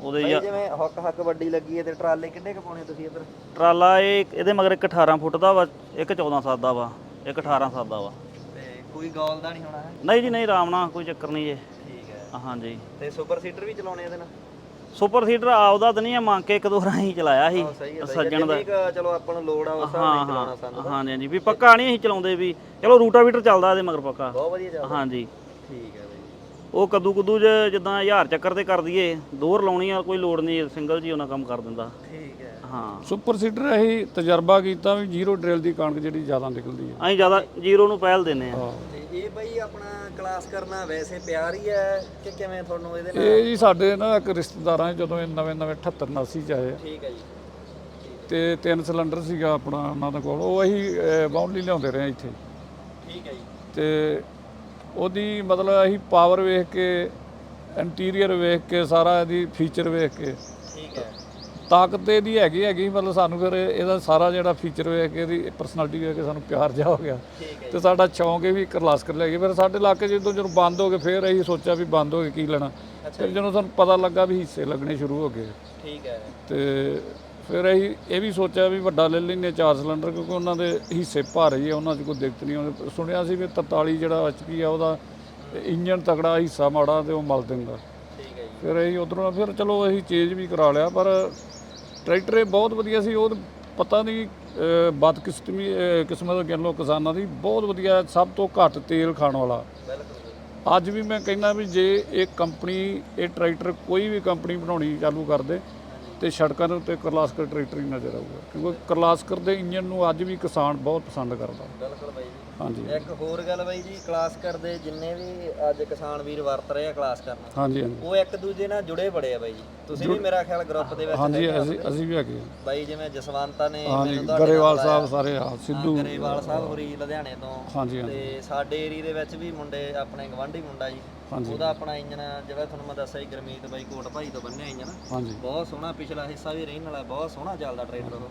ਉਹਦੇ ਬਈ ਜਿਵੇਂ ਹੱਕ ਹੱਕ ਵੱਡੀ ਲੱਗੀ ਹੈ ਤੇ ਟਰਾਲੇ ਕਿੰਨੇ ਕੁ ਪਾਉਣੇ ਤੁਸੀਂ ਇੱਧਰ? ਟਰਾਲਾ ਇਹ ਇਹਦੇ ਮਗਰ ਇੱਕ 18 ਫੁੱਟ ਦਾ ਵਾ ਇੱਕ 14 ਸੱਤ ਦਾ ਵਾ ਇੱਕ 18 ਸੱਤ ਦਾ ਵਾ। ਤੇ ਕੋਈ ਗੋਲ ਦਾ ਨਹੀਂ ਹੋਣਾ ਹੈ? ਨਹੀਂ ਜੀ ਨਹੀਂ ਆਰਾਮ ਨਾਲ ਕੋਈ ਚੱਕਰ ਨਹੀਂ ਜੇ। ਠੀਕ ਹੈ। ਹਾਂਜੀ ਤੇ ਸੁਪਰ ਸੀਟਰ ਵੀ ਚਲਾਉਣੇ ਇਹਦੇ ਨਾਲ? ਸੁਪਰ ਸੀਡਰ ਆਪਦਾ ਤਾਂ ਨਹੀਂ ਆ ਮੰਗ ਕੇ ਇੱਕ ਦੋ ਵਾਰ ਹੀ ਚਲਾਇਆ ਸੀ ਹਾਂ, ਸਹੀ ਹੈ ਸਹੀ ਹੈ। ਸੱਜਣ ਦਾ। ਜਿੰਨੀ ਕੁ ਚਲੋ ਆਪਾਂ ਨੂੰ ਲੋੜ ਆ ਉਸ ਹਿਸਾਬ ਨਾਲ ਹੀ ਚਲਾਉਣਾ ਸਾਨੂੰ। ਹਾਂਜੀ ਹਾਂਜੀ ਵੀ ਪੱਕਾ ਨਹੀਂ ਅਸੀਂ ਚਲਾਉਂਦੇ ਵੀ। ਚਲੋ ਰੂਟਾਵੀਟਰ ਚੱਲਦਾ ਇਹਦੇ ਮਗਰ ਪੱਕਾ। ਬਹੁਤ ਵਧੀਆ ਚੱਲਦਾ। ਹਾਂਜੀ ਠੀਕ ਹੈ। ਉਹ ਕੱਦੂ ਕੁੱਦੂ ਜ- ਜਿੱਦਾਂ 1000 ਚੱਕਰ ਤੇ ਕਰ ਦਈਏ ਦੋਹਰ ਲਾਉਣੀ ਆ ਕੋਈ ਲੋੜ ਨਹੀਂ ਸਿੰਗਲ ਜੀ ਉਹਨਾਂ ਕੰਮ ਕਰ ਦਿੰਦਾ। ਠੀਕ ਹੈ। ਹਾਂ। ਸੁਪਰ ਸੀਡਰ ਅਸੀਂ ਤਜਰਬਾ ਕੀਤਾ ਵੀ ਜ਼ੀਰੋ ਡਰਿਲ ਦੀ ਕਣਕ ਜਿਹੜੀ ਜ਼ਿਆਦਾ ਨਿਕਲਦੀ ਹੈ ਅਸੀਂ ਜ਼ਿਆਦਾ ਜ਼ੀਰੋ ਨੂੰ ਪਹਿਲ ਦਿੰਨੇ ਆ। ਤੇ ਇਹ ਬਈ ਆਪਣਾ ਕਲਾਸ ਕਰਨਾ ਵੈਸੇ ਪਿਆਰ ਹੀ ਹੈ ਕਿ ਕਿਵੇਂ ਤੁਹਾਨੂੰ ਇਹਦੇ ਨਾਲ? ਇਹ ਜੀ ਸਾਡੇ ਨਾ ਇੱਕ ਰਿਸ਼ਤੇਦਾਰਾਂ 'ਚ ਜਦੋਂ ਇਹ ਨਵੇਂ ਨਵੇਂ 78 89 ਚ ਆਏ ਆ, ਠੀਕ ਹੈ ਜੀ। ਤੇ ਤਿੰਨ ਸਿਲੰਡਰ ਸੀਗਾ ਆਪਣਾ ਉਹਨਾਂ ਦੇ ਕੋਲ ਉਹ ਅਸੀਂ ਬਾਉਂਡਲੀ ਲਿਆਉਂਦੇ ਰਹੇ ਇੱਥੇ। ਠੀਕ ਹੈ ਜੀ। ਤੇ ਉਹਦੀ ਮਤਲਬ ਅਸੀਂ ਪਾਵਰ ਵੇਖ ਕੇ ਇੰਟੀਰੀਅਰ ਵੇਖ ਕੇ ਸਾਰਾ ਇਹਦੀ ਫੀਚਰ ਵੇਖ ਕੇ। ਠੀਕ ਹੈ। ਤਾਕਤ ਇਹਦੀ ਹੈਗੀ ਹੈਗੀ ਮਤਲਬ ਸਾਨੂੰ ਫਿਰ ਇਹਦਾ ਸਾਰਾ ਜਿਹੜਾ ਫੀਚਰ ਵੇਖ ਕੇ ਇਹਦੀ ਪਰਸਨੈਲਿਟੀ ਵੇਖ ਕੇ ਸਾਨੂੰ ਪਿਆਰ ਜਾ ਹੋ ਗਿਆ। ਤੇ ਸਾਡਾ ਸ਼ੌਂਕ ਇਹ ਵੀ ਕਰਲਾਸਕਰ ਲੈ ਗਏ ਫਿਰ ਸਾਡੇ ਇਲਾਕੇ ਜਦੋਂ ਜਦੋਂ ਬੰਦ ਹੋ ਗਏ ਫਿਰ ਅਸੀਂ ਸੋਚਿਆ ਵੀ ਬੰਦ ਹੋ ਗਏ ਕੀ ਲੈਣਾ। ਫਿਰ ਜਦੋਂ ਸਾਨੂੰ ਪਤਾ ਲੱਗਾ ਵੀ ਹਿੱਸੇ ਲੱਗਣੇ ਸ਼ੁਰੂ ਹੋ ਗਏ। ਠੀਕ ਹੈ। ਤੇ ਫਿਰ ਅਸੀਂ ਇਹ ਵੀ ਸੋਚਿਆ ਵੀ ਵੱਡਾ ਲੈ ਲੈਂਦੇ ਚਾਰ ਸਿਲੰਡਰ ਕਿਉਂਕਿ ਉਹਨਾਂ ਦੇ ਹਿੱਸੇ ਭਾਰੇ ਆ ਉਹਨਾਂ 'ਚ ਕੋਈ ਦਿੱਕਤ ਨਹੀਂ ਉਹਨੇ ਸੁਣਿਆ ਸੀ ਵੀ 43 ਜਿਹੜਾ ਐਚਪੀ ਆ ਉਹਦਾ ਇੰਜਨ ਤਗੜਾ ਹਿੱਸਾ ਮਾੜਾ ਤੇ ਉਹ ਮਲ ਦਿੰਦਾ। ਠੀਕ ਹੈ ਜੀ। ਫਿਰ ਅਸੀਂ ਉਧਰੋਂ ਫਿਰ ਚਲੋ ਅਸੀਂ ਚੇਂਜ ਵੀ ਕਰਾ ਲਿਆ ਪਰ ਟਰੈਕਟਰ ਇਹ ਬਹੁਤ ਵਧੀਆ ਸੀ। ਉਹ ਪਤਾ ਨਹੀਂ ਅਹ, ਕਿਸਮਤ ਕਹਿ ਲਓ ਕਿਸਾਨਾਂ ਦੀ ਬਹੁਤ ਵਧੀਆ ਸਭ ਤੋਂ ਘੱਟ ਤੇਲ ਖਾਣ ਵਾਲਾ। ਅੱਜ ਵੀ ਮੈਂ ਕਹਿੰਦਾ ਵੀ ਜੇ ਇਹ ਕੰਪਨੀ ਇਹ ਟਰੈਕਟਰ ਕੋਈ ਵੀ ਕੰਪਨੀ ਬਣਾਉਣੀ ਚਾਲੂ ਕਰ ਦੇ ਤੇ ਸੜਕਾਂ ਦੇ ਉੱਤੇ ਕਰਲਾਸਕਰ ਟਰੈਕਟਰ ਹੀ ਨਜ਼ਰ ਆਊਗਾ, ਕਿਉਂਕਿ ਕਰਲਾਸਕਰ ਦੇ ਇੰਜਨ ਨੂੰ ਅੱਜ ਵੀ ਕਿਸਾਨ ਬਹੁਤ ਪਸੰਦ ਕਰਦਾ। ਬਿਲਕੁਲ ਬਾਈ ਜੀ। ਹਾਂਜੀ। ਇੱਕ ਹੋਰ ਗੱਲ ਬਾਈ ਜੀ ਕਲਾਸ ਕਰਦੇ ਜਿੰਨੇ ਵੀ ਅੱਜ ਕਿਸਾਨ ਵੀਰ ਵਰਤ ਰਹੇ ਆ ਕਲਾਸ ਕਰਨਾ। ਹਾਂਜੀ ਹਾਂਜੀ। ਉਹ ਇੱਕ ਦੂਜੇ ਨਾਲ ਜੁੜੇ ਬੜੇ ਆ ਬਾਈ ਜੀ। ਤੁਸੀਂ ਵੀ ਮੇਰਾ ਖਿਆਲ ਗਰੁੱਪ ਦੇ ਵਿੱਚ ਹਾਂਜੀ ਹੈਗੇ ਆ। ਅਸੀਂ ਅਸੀਂ ਵੀ ਹੈਗੇ ਹਾਂ। ਬਾਈ ਜਿਵੇਂ ਜਸਵੰਤਾ ਨੇ ਹਾਂਜੀ ਮੈਨੂੰ ਤੁਹਾਡੇ ਨਾਲ ਗਰੇਵਾਲ। ਸਾਹਿਬ ਸਾਰੇ ਆ ਸਿੱਧੂ। ਗਰੇਵਾਲ ਸਾਹਿਬ ਹੋਰੀ ਲੁਧਿਆਣੇ ਤੋਂ। ਹਾਂਜੀ ਹਾਂਜੀ। ਤੇ ਸਾਡੇ ਏਰੀਆ ਦੇ ਵਿੱਚ ਵੀ ਮੁੰਡੇ ਆਪਣੇ ਗਵਾਂਢੀ ਮੁੰਡਾ ਜੀ। ਹਾਂਜੀ। ਉਹਦਾ ਆਪਣਾ ਇੰਜਨ ਜਿਹੜਾ ਤੁਹਾਨੂੰ ਮੈਂ ਦੱਸਿਆ ਸੀ ਗਰਮੀਤ ਬਾਈ ਕੋਟ ਭਾਈ ਤੋਂ ਬੰਨਿਆ ਇੰਜਨ। ਹਾਂਜੀ। ਬਹੁਤ ਸੋਹਣਾ ਪਿਛਲਾ ਹਿੱਸਾ ਵੀ ਰਹਿਣ ਵਾਲਾ ਬਹੁਤ ਸੋਹਣਾ ਚੱਲਦਾ ਟਰੈਕਟਰ ਉਹ।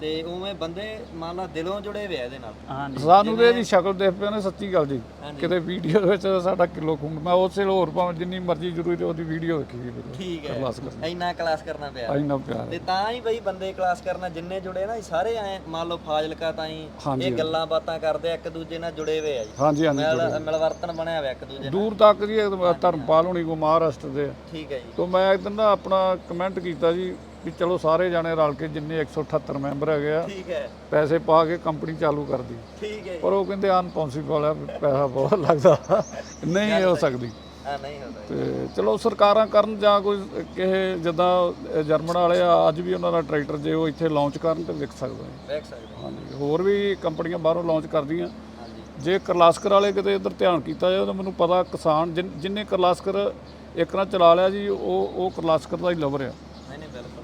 ਤੇ ਉਵੇਂ ਬੰਦੇ ਮੰਨ ਲਾ ਦਿਲੋਂ ਜੁੜੇ ਹੋਏ ਆ ਇਹਦੇ ਨਾਲ। ਹਾਂਜੀ। ਸਾਨੂੰ ਤੇ ਇਹਦੀ ਸ਼ਕਲ ਦੇਖ ਪਿਆ ਨੇ ਸੱਚੀ ਗੱਲ ਜੀ। ਹਾਂਜੀ। ਕਿਤੇ ਵੀਡੀਓ ਦੇ ਵਿੱਚ ਸਾਡਾ ਕਿਲੋ ਖੂਨ ਮੈਂ ਉਸੇ ਹੋਰ ਭਾਵੇਂ ਜਿੰਨੀ ਮਰਜ਼ੀ ਜ਼ਰੂਰੀ ਤੇ ਉਹਦੀ ਵੀਡੀਓ ਵੇਖੀ ਬਿਲਕੁਲ ਠੀਕ ਹੈ। ਕਲਾਸ ਕਰਨਾ। ਇੰਨਾ ਕਲਾਸ ਕਰਨਾ ਪਿਆ। ਇੰਨਾ ਪਿਆਰ ਤੇ ਹੈ ਤਾਂ ਹੀ ਬਈ ਬੰਦੇ ਕਲਾਸ ਕਰਨਾ ਜਿੰਨੇ ਜੁੜੇ ਨਾ ਇਹ ਸਾਰੇ ਐ ਮੰਨ ਲਓ ਫਾਜ਼ਿਲਕਾ ਤਾਂ ਹੀ ਹਾਂਜੀ, ਇਹ ਗੱਲਾਂ ਬਾਤਾਂ ਕਰਦੇ ਆ, ਇੱਕ ਦੂਜੇ ਨਾਲ ਜੁੜੇ ਹੋਏ ਆ ਜੀ। ਹਾਂਜੀ ਹਾਂਜੀ ਮਿਲ ਮਿਲਵਰਤਨ ਬਣਿਆ ਹੋਇਆ ਇੱਕ ਦੂਜੇ ਨਾਲ। ਦੂਰ ਤੱਕ ਜੀ ਇਹ ਧਰਮਪਾਲ ਹੋਣੀ ਕੋ ਮਹਾਰਾਸ਼ਟਰ ਦੇ ਆ। ਠੀਕ ਹੈ ਜੀ। ਤੋਂ ਮੈਂ ਇੱਕ ਦਿਨ ਨਾ ਆਪਣਾ ਕਮੈਂਟ ਕੀਤਾ ਜੀ ਵੀ ਚਲੋ ਸਾਰੇ ਜਾਣੇ ਰਲ ਕੇ ਜਿੰਨੇ 178 ਮੈਂਬਰ ਹੈਗੇ ਆ ਠੀਕ ਹੈ। ਪੈਸੇ ਪਾ ਕੇ ਕੰਪਨੀ ਚਾਲੂ ਕਰਦੀ ਠੀਕ ਹੈ। ਪਰ ਉਹ ਕਹਿੰਦੇ ਅਨਪੋਸੀਬਲ ਆ ਵੀ ਪੈਸਾ ਬਹੁਤ ਲੱਗਦਾ। ਨਹੀਂ ਹੋ ਸਕਦੀ। ਆ ਨਹੀਂ ਹੁੰਦਾ ਤੇ ਚਲੋ ਸਰਕਾਰਾਂ ਕਰਨ ਜਾਂ ਕੋਈ ਕਿਸੇ ਜਿੱਦਾਂ ਜਰਮਨ ਵਾਲੇ ਆ ਅੱਜ ਵੀ ਉਹਨਾਂ ਦਾ ਟਰੈਕਟਰ ਜੇ ਉਹ ਇੱਥੇ ਲਾਂਚ ਕਰਨ ਤੇ ਵਿਕ ਸਕਦਾ ਹੈ। ਸਕਦੇ। ਹੋ। ਹਾਂਜੀ ਹੋਰ ਵੀ ਕੰਪਨੀਆਂ ਬਾਹਰੋਂ ਲਾਂਚ ਕਰਦੀਆਂ। ਜੇ ਕਰਲਾਸਕਰ ਵਾਲੇ ਕਿਤੇ ਇੱਧਰ ਧਿਆਨ ਕੀਤਾ ਜਾਏ ਤਾਂ ਮੈਨੂੰ ਪਤਾ ਕਿਸਾਨ ਜਿਨ- ਕਰਲਾਸਕਰ ਇੱਕ ਨਾਲ ਚਲਾ ਲਿਆ ਜੀ ਉਹ ਉਹ ਕਰਲਾਸਕਰ ਦਾ ਹੀ ਲਵਰ ਆ ਨਹੀਂ ਨਹੀਂ ਬਿਲਕੁਲ ਸਹੀ ਹਾਂ,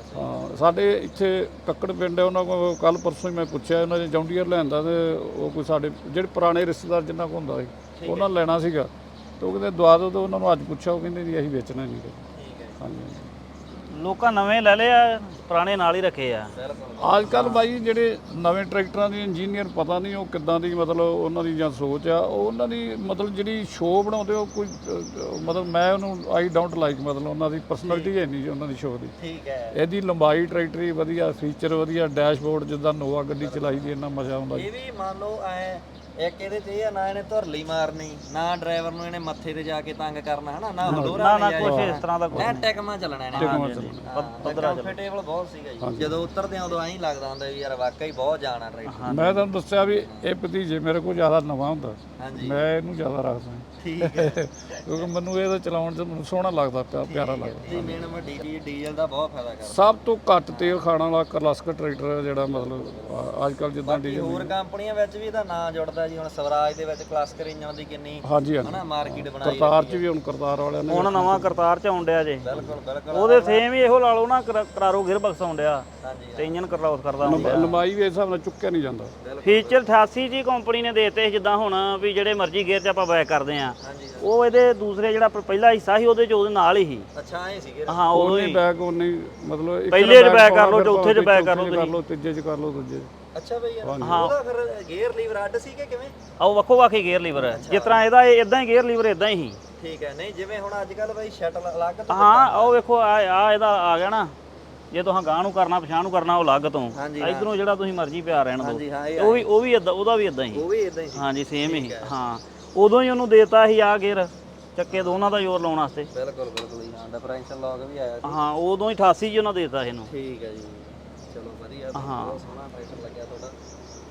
ਸਾਡੇ ਇੱਥੇ ਕੱਕੜ ਪਿੰਡ ਹੈ ਉਹਨਾਂ ਕੋਲ ਕੱਲ ਪਰਸੋਂ ਹੀ ਮੈਂ ਪੁੱਛਿਆ ਉਹਨਾਂ ਨੇ ਜੌਂਡੀਅਰ ਲੈਂਦਾ ਤੇ ਉਹ ਕੋਈ ਸਾਡੇ ਜਿਹੜੇ ਪੁਰਾਣੇ ਰਿਸ਼ਤੇਦਾਰ ਜਿੰਨਾ ਕੋਲ ਹੁੰਦਾ ਸੀ ਉਹਨਾਂ ਲੈਣਾ ਸੀਗਾ ਤੇ ਉਹ ਕਹਿੰਦੇ ਦਵਾ ਦਿਓ ਤੇ ਉਹਨਾਂ ਨੂੰ ਅੱਜ ਪੁੱਛਿਆ ਉਹ ਕਹਿੰਦੇ ਜੀ ਅਸੀਂ ਵੇਚਣਾ ਨਹੀਂ। ਠੀਕ ਹੈ ਹਾਂਜੀ। ਲੋਕਾਂ ਨਵੇਂ ਲੈ ਲਏ ਆ ਪੁਰਾਣੇ ਨਾਲ ਹੀ ਰੱਖੇ ਆ। ਅੱਜ ਕੱਲ ਬਾਈ ਜਿਹੜੇ ਨਵੇਂ ਟਰੈਕਟਰਾਂ ਦੇ ਇੰਜੀਨੀਅਰ ਪਤਾ ਨਹੀਂ ਉਹ ਕਿੱਦਾਂ ਦੀ ਮਤਲਬ ਉਹਨਾਂ ਦੀ ਜਾਂ ਸੋਚ ਆ ਉਹ ਉਹਨਾਂ ਦੀ ਮਤਲਬ ਜਿਹੜੀ ਸ਼ੋਅ ਬਣਾਉਂਦੇ ਉਹ ਕੋਈ ਮਤਲਬ ਮੈਂ ਉਹਨੂੰ ਆਈ ਡੋਂਟ ਲਾਈਕ ਮਤਲਬ ਉਹਨਾਂ ਦੀ ਪਰਸਨੈਲਿਟੀ ਹੈ ਨਹੀਂ ਜੀ ਉਹਨਾਂ ਦੀ ਸ਼ੋਅ ਦੀ। ਠੀਕ ਹੈ। ਇਹਦੀ ਲੰਬਾਈ ਟਰੈਕਟਰੀ ਵਧੀਆ ਫੀਚਰ ਵਧੀਆ ਡੈਸ਼ਬੋਰਡ ਜਿੱਦਾਂ ਨੋਵਾ ਗੱਡੀ ਚਲਾਈ ਦੀ ਇੰਨਾ ਮਜ਼ਾ ਆਉਂਦਾ। ਜੀ। ਇਹ ਵੀ ਮੰਨ ਲਓ ਐ ਇੱਕ ਇਹਦੇ ਚ ਇਹ ਆ ਨਾ ਇਹਨੇ ਧੁਰਲੀ ਮਾਰਨੀ ਨਾ ਡਰਾਈਵਰ ਨੂੰ ਇਹਨੇ ਮੱਥੇ ਤੇ ਜਾ ਕੇ ਤੰਗ ਕਰਨਾ ਹਨਾ? ਨਾ ਹਲੋਰਾ ਨਾ ਨਾ ਕੁਛ ਇਸ ਤਰ੍ਹਾਂ ਦਾ ਕੁਛ ਐ ਟੈਕਮਾ ਚੱਲਣਾ ਇਹਨੇ। ਟਿਕਮਾ ਚੱਲਣਾ। ਕੰਫਰਟੇਬਲ ਬਹੁਤ ਸੀਗਾ ਜੀ। ਜਦੋਂ ਉਤਰਦੇ ਆ ਉਦੋਂ ਐਂ ਲੱਗਦਾ ਹੁੰਦਾ ਵੀ ਯਾਰ ਵਾਕਈ ਬਹੁਤ ਜਾਣਾ ਟਰੈਕਟਰ ਮੈਂ ਤੁਹਾਨੂੰ ਦੱਸਿਆ ਵੀ ਇਹ ਭਤੀਜੇ ਮੇਰੇ ਕੋਲ ਜ਼ਿਆਦਾ ਨਵਾਂ ਹੁੰਦਾ। ਮੈਂ ਇਹਨੂੰ ਜ਼ਿਆਦਾ ਰੱਖਦਾ। ਠੀਕ ਹੈ। ਕਿਉਂਕਿ ਮੈਨੂੰ ਇਹਦਾ ਚਲਾਉਣ 'ਚ ਮੈਨੂੰ ਸੋਹਣਾ ਲੱਗਦਾ ਪਿਆ ਪਿਆਰਾ ਲੱਗਦਾ। ਜੀ ਮੇਨ ਵੱਡੀ ਚੀਜ਼ ਡੀਜ਼ਲ ਦਾ ਬਹੁਤ ਫਾਇਦਾ ਕਰਦਾ। ਸਭ ਤੋਂ ਘੱਟ ਤੇਲ ਖਾਣ ਵਾਲਾ ਕਰਲਾਸਕਰ ਟਰੈਕਟਰ ਜਿਹੜਾ ਮਤਲਬ ਅੱਜ ਕੱਲ ਜਿੱਦਾਂ ਡੀਜ਼ਲ ਹੋਰ ਕੰਪਨੀਆਂ ਵਿੱਚ ਵੀ ਇਹਦਾ ਨਾਂ ਜੁੜਦਾ ਜੀ ਹੁਣ ਸਵਰਾਜ ਦੇ ਵਿੱਚ ਕਲਾਸਕਰ ਇੰਜਨ ਦੀ ਕਿੰਨੀ ਹਾਂਜੀ ਹਾਂਜੀ। ਹਨਾ ਮਾਰਕੀਟ ਬਣਾਈ ਕਰਤਾਰ 'ਚ ਵੀ ਹੁਣ ਕਰਤਾਰ ਵਾਲਿਆਂ ਨੇ ਹੁਣ ਨਵਾਂ ਕਰਤਾਰ ਚ ਆਉਣ ਡਿਆ ਜੇ। ਬਿਲਕੁਲ ਬਿਲਕੁਲ। ਉਹਦੇ ਸੇਮ ਹੀ ਇਹੋ ਲਾ ਲਓ ਨਾ ਕਰ- ਕਰਾਰੋ ਗਿਰ ਬਕਸ ਆਉਣ ਡਿਆ। ਹਾਂਜੀ ਤੇ ਇੰਜਨ ਕਰਲਾਉਸ ਕਰਦਾ ਹੁੰਦਾ ਲੰਬਾਈ ਵੀ ਇਸ ਹਿਸਾਬ ਨਾਲ ਚੁੱਕਿਆ ਨਹੀਂ ਜਾਂਦਾ। ਫੀਚਰ 88 ਜੀ ਕੰਪਨੀ ਨੇ ਦੇਤੇ ਜਿੱਦਾਂ ਹੁਣ ਵੀ ਜਿਹੜੇ ਮਰਜ਼ੀ ਗੇਅਰ 'ਚ ਆਪਾਂ ਬੈਕ ਕਰਦੇ ਆ ਹਾਂਜੀ ਉਹ ਇਹਦੇ ਦੂਸਰੇ ਜਿਹੜਾ ਪ- ਪਹਿਲਾ ਹਿੱਸਾ ਸੀ ਉਹਦੇ 'ਚ ਉਹਦੇ ਨਾਲ ਹੀ ਸੀ। ਅੱਛਾ ਐ ਸੀਗੇ ਹਾਂ ਉਹ ਉਹਨੇ ਬੈਕ ਉਹਨੇ ਮਤਲਬ ਇੱਕ ਪਹਿਲੇ 'ਚ back ਕਰ ਲਓ, ਫਿਰ ਚੌਥੇ 'ਚ 'ਚ ਕਰ ਲਓ ਤੀਜੇ 'ਚ ਕਰ ਲਓ ਦੂਜੇ 'ਚ। ਅੱਛਾ ਬਈ ਯਾਰ ਉਹਦਾ ਫਿਰ ਗੇਅਰ ਲੀਵਰ ਅੱਡ ਸੀ ਕਿ ਕਿਵੇਂ? ਆਓ ਵੱਖੋ ਵੱਖੇ ਗੇਅਰ ਲੀਵਰ ਜਿਸ ਤਰ੍ਹਾਂ ਇਹਦਾ ਇਹ ਇਦਾਂ ਹੀ ਗੇਅਰ ਲੀਵਰ ਇਦਾਂ ਹੀ। ਸੀ ਠੀਕ ਹੈ ਨਹੀਂ ਜਿਵੇਂ ਹੁਣ ਅੱਜ ਕੱਲ ਬਈ ਸ਼ਟਲ ਅਲੱਗ ਤੋਂ ਹਾਂ ਉਹ ਵੇਖੋ ਆ ਆ ਇਹਦਾ ਆ ਗਿਆ ਨਾ। ਜੇ ਤੁਸੀਂ ਗਾਂ ਨੂੰ ਕਰਨਾ ਪਛਾਣ ਨੂੰ ਕਰਨਾ ਉਹ ਅਲੱਗ ਤੋਂ। ਹਾਂਜੀ, ਇਧਰੋਂ ਜਿਹੜਾ ਤੁਸੀਂ ਮਰਜ਼ੀ ਪਿਆ ਰਹਿਣ ਉਹ ਵੀ ਉਹ ਵੀ ਇਦਾਂ ਉਹਦਾ ਵੀ ਇਦਾਂ ਹੀ। ਉਹ ਵੀ ਇਦਾਂ ਹੀ ਸੀ। ਹਾਂਜੀ ਸੇਮ ਹੀ। ਹਾਂ। ਉਦੋਂ ਹੀ ਉਹਨੂੰ ਦੇਤਾ ਸੀ ਆ ਗੇਅਰ ਚੱਕੇ ਦੋਨਾਂ ਦਾ ਜ਼ੋਰ ਲਾਉਣ ਵਾਸਤੇ। ਬਿਲਕੁਲ ਬਿਲਕੁਲ ਹਾਂ ਡਿਫਰੈਂਸ਼ੀਅਲ ਲੌਗ ਵੀ ਆਇਆ ਸੀ। ਹਾਂ ਉਦੋਂ ਹੀ 88 ਜੀ ਉਹਨਾਂ ਦੇਤਾ ਇਹਨੂੰ। ਠੀਕ ਹੈ ਜੀ। ਵਧੀਆ ਬਹੁਤ ਸੋਹਣਾ ਟਰੈਕਟਰ ਲੱਗਿਆ ਤੁਹਾਡਾ।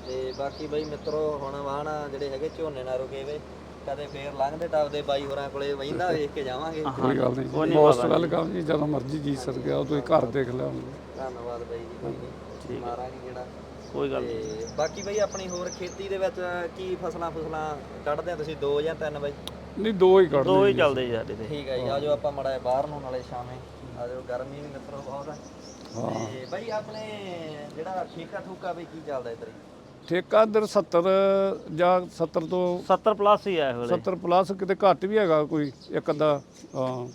ਤੇ ਬਾਕੀ ਬਈ ਮਿੱਤਰੋ ਹੁਣ ਵਾਹਣ ਜਿਹੜੇ ਹੈਗੇ ਝੋਨੇ ਨਾਲ ਰੁਕੇ ਵੇ। ਕਦੇ ਫੇਰ ਲੰਘਦੇ ਟੱਪਦੇ ਬਾਈ ਹੋਰਾਂ ਕੋਲੇ ਵਹਿੰਦਾ ਵੇਖ ਕੇ ਜਾਵਾਂਗੇ। ਕੋਈ ਗੱਲ ਨਹੀਂ ਮੋਸਟ ਵੈਲਕਮ ਜੀ। ਜਦੋਂ ਮਰਜ਼ੀ ਜੀ ਸਦਕੇ ਆਓ ਤੁਸੀਂ ਘਰ ਦੇਖ ਲਿਆ ਹੁਣ। ਧੰਨਵਾਦ ਬਾਈ ਜੀ ਕੋਈ ਨਹੀਂ। ਮਾਰਾਂਗੇ ਜਿਹੜਾ ਕੋਈ ਗੱਲ ਤੇ ਬਾਕੀ ਬਈ ਆਪਣੀ ਹੋਰ ਖੇਤੀ ਦੇ ਵਿੱਚ ਕੀ ਫਸਲਾਂ ਫਸਲਾਂ ਕੱਢਦੇ ਆ ਤੁਸੀਂ? ਦੋ ਜਾਂ ਤਿੰਨ ਬਾਈ? ਨਹੀਂ ਦੋ ਹੀ ਕੱਢ ਦੋ ਹੀ ਚੱਲਦੇ ਜੀ ਸਾਡੇ ਤੇ। ਠੀਕ ਹੈ ਜੀ ਆਜੋ ਆਪਾਂ ਮੜਾ ਬਾਹਰ ਨੂੰ ਨਾਲੇ ਸ਼ਾਮੇ। ਆਜੋ ਗਰਮੀ ਵੀ ਮਿੱਤਰੋ ਬਹੁਤ ਹੈ ਤੇ ਬਾਈ ਆਪਣੇ ਜਿਹੜਾ ਠੇਕਾ ਠੂਕਾ ਵੀ ਕੀ ਚੱਲਦਾ ਇੱਧਰ? ਠੇਕਾ ਦਰ 70 ਜਾਂ 70 ਤੋਂ 70 ਪਲੱਸ ਹੀ ਆ ਇਸ ਵੇਲੇ। 70 ਪਲੱਸ ਕਿਤੇ ਘੱਟ ਵੀ ਹੈਗਾ ਕੋਈ ਇੱਕ ਅੱਧਾ ਹਾਂ।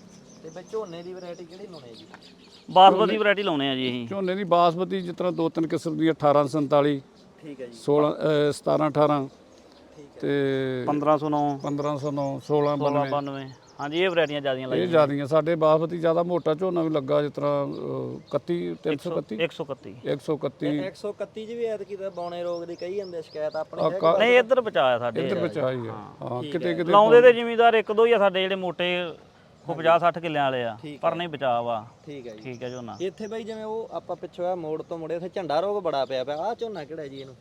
ਤੇ ਬਈ ਝੋਨੇ ਦੀ ਵੈਰਾਈਟੀ ਕਿਹੜੀ ਲਾਉਣੀ ਹੈ ਜੀ? ਬਾਸਮਤੀ ਵੈਰਾਈਟੀ ਲਾਉਣੇ ਆ ਜੀ ਅਸੀਂ। ਝੋਨੇ ਦੀ ਬਾਸਮਤੀ ਜਿਸ ਤਰ੍ਹਾਂ ਦੋ ਤਿੰਨ ਕਿਸਮ ਦੀ 1847 ਠੀਕ ਹੈ ਜੀ। 16 ਅਹ 17 18 ਤੇ 1509 1509 16 92 1692 ਹਾਂਜੀ ਇਹ ਵੈਰਾਈਟੀਆਂ ਜ਼ਿਆਦੀਆਂ ਇਹ ਲਾਈਆਂ ਜਿਆਦੀਆਂ ਸਾਡੇ ਬਾਸਮਤੀ ਜ਼ਿਆਦਾ ਮੋਟਾ ਝੋਨਾ ਵੀ ਲੱਗਾ ਜਿਸ ਤਰ੍ਹਾਂ ਅਹ, 31 331 131 131 131 ਚ ਵੀ ਐਤਕੀ ਤਾਂ ਬੌਣੇ ਰੋਗ ਦੀ ਕਹੀ ਜਾਂਦੇ ਸ਼ਿਕਾਇਤ ਆਪਣੇ ਹੈਗੀ। ਨਹੀਂ ਇੱਧਰ ਬਚਾਇਆ ਸਾਡੇ ਇੱਧਰ ਬਚਾਈ ਹੈ ਹਾਂ। ਕਿਤੇ ਕਿਤੇ ਲਾਉਂਦੇ ਤੇ ਜ਼ਿਮੀਦਾਰ ਇੱਕ ਦੋ ਹੀ ਆ ਸਾਡੇ ਜਿਹੜੇ ਮੋਟੇ ਕੋ 50 60 ਕਿੱਲਿਆਂ ਵਾਲੇ ਆ ਪਰ ਨਹੀਂ ਬਚਾ ਵਾ। ਠੀਕ ਹੈ ਜੀ। ਠੀਕ ਹੈ ਝੋਨਾ। ਇੱਥੇ ਬਈ ਜਿਵੇਂ ਉਹ ਆਪਾਂ ਪਿੱਛੋਂ ਆ ਮੋੜ ਤੋਂ ਮੁੜੇ ਉੱਥੇ ਝੰਡਾ ਰੋਗ ਬੜਾ ਪਿਆ ਪਿਆ। ਆ ਝੋਨਾ ਕਿਹੜਾ ਜੀ ਇਹਨੂੰ?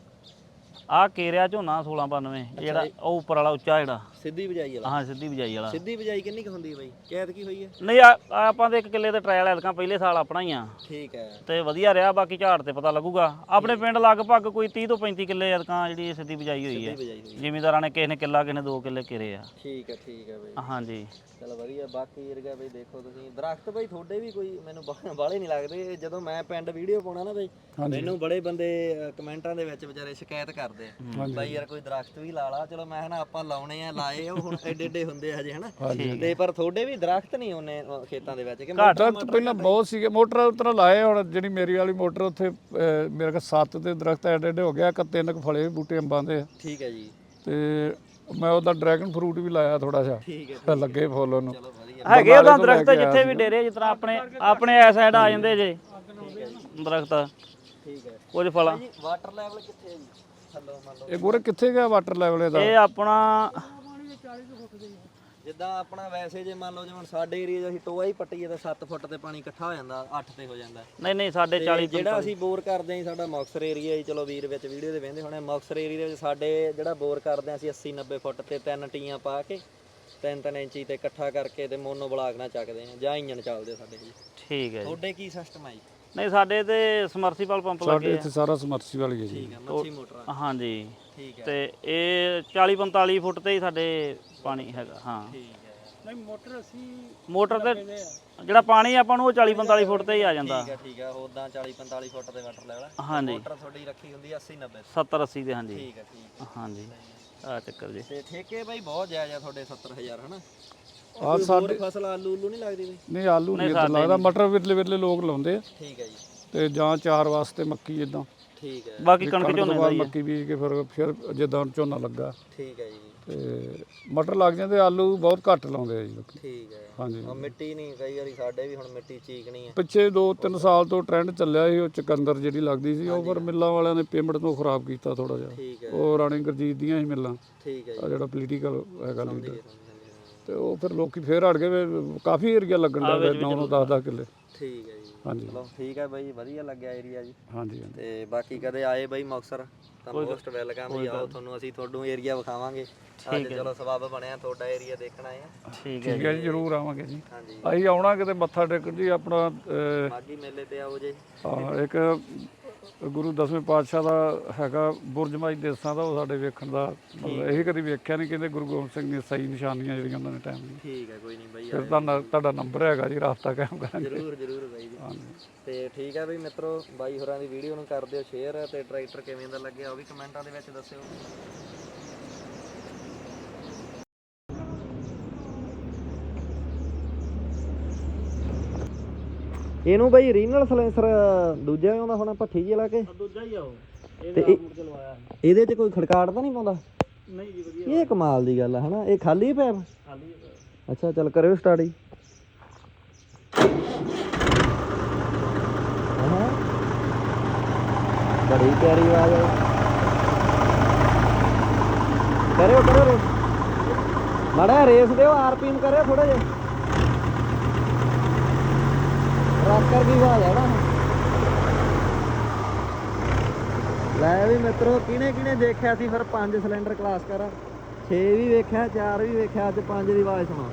ਆਹ ਕੇਰਿਆ ਝੋਨਾ 1692 ਜਿਹੜਾ ਉਹ ਉੱਪਰ ਵਾਲਾ ਉੱਚਾ ਜਿਹੜਾ। ਸਿੱਧੀ ਬਜਾਈ ਵਾਲਾ? ਹਾਂ ਸਿੱਧੀ ਬਿਜਾਈ ਵਾਲਾ। ਸਿੱਧੀ ਬਜਾਈ ਕਿੰਨੀ ਕੁ ਹੁੰਦੀ ਹੈ ਬਈ? ਕੈਦ ਕੀ ਹੋਈ ਹੈ? ਨਹੀਂ ਆ- ਆਪਾਂ ਤੇ ਇੱਕ ਕਿੱਲੇ ਤੇ ਟ੍ਰਾਇਲ ਐਤਕਾਂ ਪਹਿਲੇ ਸਾਲ ਆਪਣਾ ਹੀ ਆ। ਠੀਕ ਹੈ। ਤੇ ਵਧੀਆ ਰਿਹਾ ਬਾਕੀ ਝਾੜ ਤੇ ਪਤਾ ਲੱਗੂਗਾ। ਆਪਣੇ ਪਿੰਡ ਲਗਭਗ ਕੋਈ 30 ਤੋਂ 35 ਕਿੱਲੇ ਐਤਕਾਂ ਜਿਹੜੀ ਇਹ ਸਿੱਧੀ ਬਿਜਾਈ ਹੋਈ ਹੈ। ਬਜਾਈ ਹੋਈ ਜ਼ਿਮੀਦਾਰਾਂ ਨੇ ਕਿਸੇ ਨੇ ਕਿੱਲਾ ਕਿਸੇ ਨੇ ਦੋ ਕਿੱਲੇ ਕਿਰੇ ਆ। ਠੀਕ ਹੈ ਠੀਕ ਹੈ ਬਈ। ਹਾਂਜੀ। ਚਲ ਵਧੀਆ ਬਾਕੀ ਏਰੀਆ ਬਈ ਦੇਖੋ ਤੁਸੀਂ। ਦਰਖਤ ਬਈ ਤੁਹਾਡੇ ਵੀ ਕੋਈ ਮੈਨੂੰ ਬਾਲੇ ਨਹੀਂ ਲੱਗਦੇ। ਜਦੋਂ ਮੈਂ ਪਿੰਡ ਵੀਡੀਓ ਪਾਉਣਾ ਨਾ ਬਈ ਮੈਨੂੰ ਬੜੇ ਬੰਦੇ ਅ, ਕਮੈਂਟਾਂ ਦੇ ਵਿੱਚ ਵਿਚਾਰੇ ਸ਼ਿਕਾਇਤ ਕਰਦੇ ਆ। ਬਾਈ ਯਾਰ ਕੋਈ ਦਰਖਤ ਵੀ ਲਾ ਲਾ ਚਲੋ ਮੈਂ ਹਨਾ ਆਪਾਂ ਲਾਉਣੇ ਆ ਲਾਏ ਉਹ ਹੁਣ ਐਡੇ ਐਡੇ ਹੁੰਦੇ ਆ ਹਜੇ ਹਨਾ? ਤੇ ਪਰ ਤੁਹਾਡੇ ਵੀ ਦਰਖਤ ਨਹੀਂ ਉਹਨੇ ਖੇਤਾਂ ਦੇ ਵਿੱਚ ਕਿ ਦਰਖਤ ਪਹਿਲਾਂ ਬਹੁਤ ਸੀਗੇ ਮੋਟਰ ਉਤਰ ਲਾਏ ਹੁਣ ਜਿਹੜੀ ਮੇਰੀ ਵਾਲੀ ਮੋਟਰ ਉੱਥੇ ਮੇਰੇ ਕੋਲ ਸੱਤ ਤੇ ਦਰਖਤ ਐਡੇ ਐਡੇ ਹੋ ਗਿਆ ਇੱਕ ਤਿੰਨ ਕੁ ਫਲੇ ਬੂਟੇ ਅੰਬਾਂ ਦੇ। ਠੀਕ ਹੈ ਜੀ। ਤੇ ਮੈਂ ਉਹਦਾ ਡਰੈਗਨ ਫਰੂਟ ਵੀ ਲਾਇਆ ਥੋੜਾ ਜਿਹਾ ਠੀਕ ਹੈ ਲੱਗੇ ਫੁੱਲ ਉਹਨੂੰ। ਹੈਗੇ ਉਹਦਾ ਦਰਖਤ ਜਿੱਥੇ ਵੀ ਡੇਰੇ ਜਿਸ ਤਰ੍ਹਾਂ ਆਪਣੇ ਆਪਣੇ ਐ ਸਾਈਡ ਆ ਜਾਂਦੇ ਜੇ। ਦਰਖਤ। ਠੀਕ ਹੈ। ਕੁਝ ਫਲਾਂ। ਜੀ ਵਾਟਰ ਲੈਵਲ ਕਿੱਥੇ ਹੈ ਜੀ? ਥੱਲੋਂ ਮੰਨ ਲਓ। ਇਹ ਗੋਰੇ ਕਿੱਥੇ ਗਿਆ ਵਾਟਰ ਲੈਵਲ ਇਹਦਾ? ਇਹ ਆਪਣਾ ਜਿੱਦਾਂ ਆਪਣਾ ਵੈਸੇ ਜੇ ਮੰਨ ਲਓ ਜਿਵੇਂ ਸਾਡੇ ਏਰੀਆ 'ਚ ਅਸੀਂ ਟੋਆ ਹੀ ਪੱਟੀਏ ਤਾਂ 7 ਫੁੱਟ ਤੇ ਪਾਣੀ ਇਕੱਠਾ ਹੋ ਜਾਂਦਾ 8 ਤੇ ਹੋ ਜਾਂਦਾ। ਨਹੀਂ ਨਹੀਂ ਸਾਡੇ ਤੇ 40 ਜਿਹੜਾ ਅਸੀਂ ਬੋਰ ਕਰਦੇ ਆਂ ਸਾਡਾ ਮੁਕਸਰ ਏਰੀਆ ਹੀ ਚਲੋ ਵੀਰ ਵਿੱਚ ਵੀਡੀਓ ਦੇ ਵੇਂਦੇ ਹੋਣੇ ਮੁਕਸਰ ਏਰੀਆ ਦੇ ਵਿੱਚ ਸਾਡੇ ਜਿਹੜਾ ਬੋਰ ਕਰਦੇ ਆਂ ਅਸੀਂ 80 90 ਫੁੱਟ ਤੇ ਤਿੰਨ ਟੀਆਂ ਪਾ ਕੇ ਤਿੰਨ ਤਿੰਨ ਇੰਚੀ ਤੇ ਇਕੱਠਾ ਕਰਕੇ ਤੇ ਮੋਨੋ ਬਲਾਕ ਨਾਲ ਚੱਕਦੇ ਆਂ ਜਾਂ ਇੰਜਨ ਚੱਲਦੇ ਸਾਡੇ ਜੀ ਠੀਕ ਹੈ ਜੀ। ਤੁਹਾਡੇ ਕੀ ਸਿਸਟਮ ਆ ਜੀ? ਨਹੀਂ ਸਾਡੇ ਤੇ ਸਮਰਸੀਬਲ ਪੰਪ ਸਾਡੇ ਲੱਗੇ ਇੱਥੇ ਸਾਰਾ ਸਮਰਸੀ ਵਾਲੀ ਹੈ ਜੀ। ਠੀਕ ਆ ਮੱਛੀ ਮੋਟਰ ਆ। ਹਾਂਜੀ। ਠੀਕ ਹੈ। ਤੇ ਇਹ 40 45 ਫੁੱਟ ਤੇ ਹੀ ਸਾਡੇ ਪਾਣੀ ਹੈਗਾ ਹਾਂ। ਠੀਕ ਹੈ। ਨਹੀਂ ਮੋਟਰ ਅਸੀਂ ਮੋਟਰ ਤੇ ਜਿਹੜਾ ਪਾਣੀ ਆਪਾਂ ਨੂੰ ਉਹ 40 45 ਫੁੱਟ ਤੇ ਹੀ ਆ ਜਾਂਦਾ। ਠੀਕ ਹੈ ਠੀਕ ਹੈ ਉਦਾਂ 40 45 ਫੁੱਟ ਦੇ ਵਾਟਰ ਲੈਵਲ ਹਾਂਜੀ। ਮੋਟਰ ਤੁਹਾਡੀ ਰੱਖੀ ਹੁੰਦੀ ਆ 80 90 70 80 ਦੇ ਹਾਂਜੀ। ਠੀਕ ਹੈ ਠੀਕ ਹੈ। ਹਾਂਜੀ। ਆ ਚੱਕਰ ਜੀ। ਤੇ ਠੇਕੇ ਬਾਈ ਬਹੁਤ ਜਾਇਜ਼ ਆ ਤੁਹਾਡੇ 70000 ਹਨਾ? ਆ ਹੋਰ ਫਸਲ ਆਲੂ ਉਲੂ ਨਹੀਂ ਲੱਗਦੀ ਬਈ ਨਹੀਂ ਆਲੂ ਨਹੀਂ ਇੱਧਰ ਲੱਗਦਾ ਮਟਰ ਵਿਰਲੇ ਵਿਰਲੇ ਲੋਕ ਲਾਉਂਦੇ ਆ। ਠੀਕ ਹੈ ਜੀ। ਤੇ ਜਾਂ ਚਾਰ ਵਾਸਤੇ ਮੱਕੀ ਇਦਾਂ ਠੀਕ ਹੈ। ਬਾਕੀ ਕਣਕ ਝੋਨੇ ਤੋਂ ਦਾ ਬਾਅਦ ਹੀ ਹੈ ਮੱਕੀ ਬੀਜ ਕੇ ਫਿਰ ਫਿਰ ਜਿੱਦਾਂ ਝੋਨਾ ਲੱਗਾ। ਠੀਕ ਹੈ ਜੀ। ਤੇ ਮਟਰ ਲੱਗ ਜਾਂਦੇ ਆਲੂ ਬਹੁਤ ਘੱਟ ਲਾਉਂਦੇ ਆ ਜੀ ਲੋਕੀ। ਠੀਕ ਹੈ। ਹਾਂਜੀ। ਉਹ ਮਿੱਟੀ ਨਹੀਂ ਕਈ ਵਾਰੀ ਸਾਡੇ ਵੀ ਹੁਣ ਮਿੱਟੀ ਚੀਕਣੀ ਹੈ ਪਿੱਛੇ 2-3 ਸਾਲ ਤੋਂ ਟ੍ਰੈਂਡ ਚੱਲਿਆ ਸੀ ਉਹ ਚਕੰਦਰ ਜਿਹੜੀ ਲੱਗਦੀ ਸੀ ਉਹ ਪਰ ਮਿੱਲਾਂ ਵਾਲਿਆਂ ਨੇ ਪੇਮੈਂਟ ਨੂੰ ਖਰਾਬ ਕੀਤਾ ਥੋੜਾ ਜਿਹਾ। ਠੀਕ ਹੈ। ਉਹ ਰਾਣੀ ਗੁਰਜੀਤ ਦੀਆਂ ਹੀ ਮਿੱਲਾਂ। ਠੀਕ ਹੈ ਜੀ। ਜਿਹੜਾ ਪੋਲੀਟੀਕਲ ਹੈਗਾ ਲੀਡਰ। ਤੇ ਉਹ ਫਿਰ ਲੋਕੀ ਫੇਰ ਹਟ ਗਏ ਵੀ ਕਾਫੀ ਏਰੀਆ ਲੱਗਣ ਦਾ 9-9 10-10 ਕਿੱਲੇ। ਠੀਕ ਹੈ ਜੀ। ਹਾਂਜੀ। ਚਲੋ ਠੀਕ ਹੈ ਬਾਈ ਵਧੀਆ ਲੱਗਿਆ ਏਰੀਆ ਜੀ। ਹਾਂਜੀ ਹਾਂਜੀ। ਤੇ ਬਾਕੀ ਕਦੇ ਆਏ ਬਾਈ ਮੁਕਸਰ ਤਾਂ ਮੋਸਟ ਵੈਲਕਮ ਜੀ। ਆਓ ਤੁਹਾਨੂੰ ਅਸੀਂ ਤੁਹਾਨੂੰ ਏਰੀਆ ਵਿਖਾਵਾਂਗੇ। ਅੱਜ ਚਲੋ ਸਬਬ ਬਣਿਆ ਤੁਹਾਡਾ ਏਰੀਆ ਦੇਖਣ ਆਏ ਆ ਠੀਕ ਹੈ ਠੀਕ ਹੈ ਜੀ ਜ਼ਰੂਰ ਆਵਾਂਗੇ ਜੀ। ਹਾਂਜੀ। ਅਸੀਂ ਆਉਣਾ ਕਿਤੇ ਮੱਥਾ ਟੇਕਣ ਜੀ ਆਪਣਾ ਅਹ, ਮਾਗੀ ਮੇਲੇ ਤੇ ਆਓ ਜੇ। ਹਾਂ, ਇੱਕ ਗੁਰੂ ਦਸਵੇਂ ਪਾਤਸ਼ਾਹ ਦਾ ਹੈਗਾ ਬੁਰਜਮਾਈ ਦੇਸਾਂ ਦਾ ਉਹ ਸਾਡੇ ਵੇਖਣ ਦਾ। ਮਤਲਬ ਇਹ ਕਦੀ ਵੇਖਿਆ ਨਹੀਂ ਕਹਿੰਦੇ ਗੁਰੂ ਗੋਬਿੰਦ ਸਿੰਘ ਦੀਆਂ ਸਹੀ ਨਿਸ਼ਾਨੀਆਂ ਜਿਹੜੀਆਂ ਉਹਨਾਂ ਨੇ ਟਾਈਮ ਦੀਆਂ। ਠੀਕ ਹੈ ਕੋਈ ਨਹੀਂ ਬਾਈ ਫਿਰ ਤੁਹਾਡਾ ਤੁਹਾਡਾ ਨੰਬਰ ਹੈਗਾ ਜੀ ਰਾਬਤਾ ਕਾਇਮ ਕਰਾਂਗੇ। ਜਰੂਰ ਜਰੂਰ ਬਾਈ ਜੀ। ਤੇ ਠੀਕ ਹੈ ਬਈ ਮਿੱਤਰੋ ਬਾਈ ਹੋਰਾਂ ਦੀ ਵੀਡੀਓ ਨੂੰ ਕਰ ਦਿਓ ਸ਼ੇਅਰ ਤੇ ਟਰੈਕਟਰ ਕਿਵੇਂ ਦਾ ਲੱਗਿਆ ਉਹ ਵੀ ਕਮੈਂਟਾਂ ਦੇ ਵਿੱਚ ਦੱਸਿਓ। ਇਹਨੂੰ ਬਈ ਰੀਨਲ ਸਲੈਂਸਰ ਦੂਜਾ ਆਉਂਦਾ ਹੋਣਾ ਭੱਠੀ ਜੀ ਲਾ ਕੇ। ਦੂਜਾ ਹੀ ਆ ਉਹ। ਮੁੜ ਇਹਦੇ 'ਚ ਕੋਈ ਖੜਕਾਟ ਤਾਂ ਨਹੀਂ ਪਾਉਂਦਾ? ਨਹੀਂ ਜੀ ਵਧੀਆ। ਇਹ ਕਮਾਲ ਦੀ ਗੱਲ ਆ ਹਨਾ? ਇਹ ਖਾਲੀ ਪੈਪ ਖਾਲੀ ਹੈ ਅੱਛਾ ਚੱਲ ਕਰਿਓ ਸਟਾਰਟ ਜੀ ਹਾਂ ਬੜੀ ਪਿਆਰੀ ਆਵਾਜ਼ ਹੈ ਕਰਿਓ ਕਰਿਓ ਮੜਾ ਰੇਸ ਦਿਓ ਆਰਪੀਐਮ ਕਰਿਓ ਥੋੜਾ ਜਿਹਾ। ਰਾਕਰ ਦੀ ਆਵਾਜ਼ ਹੈ ਨਾ ਲੈ ਵੀ ਮਿੱਤਰੋ, ਕਿਹਨੇ ਕਿਹਨੇ ਦੇਖਿਆ ਸੀ ਫਿਰ ਪੰਜ ਸਿਲੰਡਰ ਕਲਾਸ ਕਰ? 6 ਵੀ ਵੇਖਿਆ 4 ਵੀ ਵੇਖਿਆ, ਅੱਜ 5 ਦੀ ਆਵਾਜ਼ ਸੁਣੋ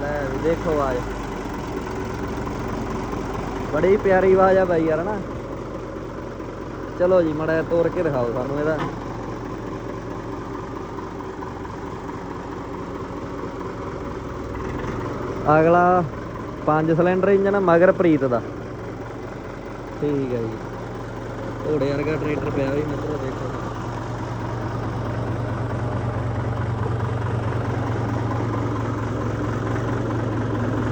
ਲੈ ਵੀ ਦੇਖੋ ਆਵਾਜ਼। ਬੜੀ ਪਿਆਰੀ ਆਵਾਜ਼ ਆ ਬਾਈ ਯਾਰ ਨਾ ਚਲੋ ਜੀ, ਮੜਾ ਤੋਰ ਕੇ ਦਿਖਾਓ ਸਾਨੂੰ ਇਹਦਾ। ਅਗਲਾ ਪੰਜ ਸਿਲੰਡਰ ਇੰਜਨ ਆ, ਮਗਰ ਪ੍ਰੀਤ ਦਾ। ਠੀਕ ਹੈ ਜੀ। ਘੋੜੇ ਵਰਗਾ ਟਰੈਕਟਰ ਪਿਆ ਵੀ ਮਿੱਤਰੋ ਦੇਖੋ।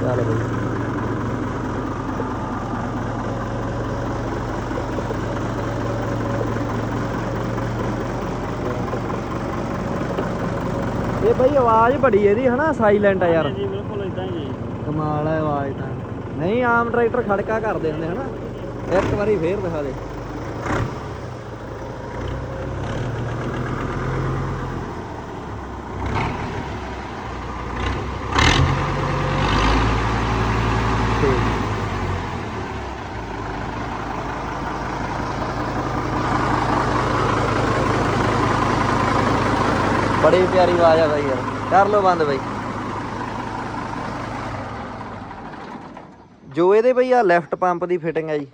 ਚੱਲ ਬਈ। ਇਹ ਬਈ ਆਵਾਜ਼ ਬੜੀ ਇਹਦੀ ਹਨਾ ਸਾਇਲੈਂਟ ਆ ਯਾਰ। ਜੀ ਬਿਲਕੁਲ। ਕਮਾਲ ਹੈ ਆਵਾਜ਼ ਤਾਂ। ਨਹੀਂ, ਆਮ ਟਰੈਕਟਰ ਖੜਕਾ ਕਰਦੇ ਹੁੰਦੇ ਹਨਾ। ਇੱਕ ਵਾਰੀ ਫੇਰ ਦਿਖਾ ਦੇ। ਬੜੀ ਪਿਆਰੀ ਆਵਾਜ਼ ਆ ਬਾਈ ਯਾਰ। ਕਰ ਲੋ ਬੰਦ ਬਾਈ। ਜੋ ਇਹਦੇ ਬਈ ਆ ਲੈਫਟ ਪੰਪ ਦੀ ਫਿਟਿੰਗ ਹੈ ਜੀ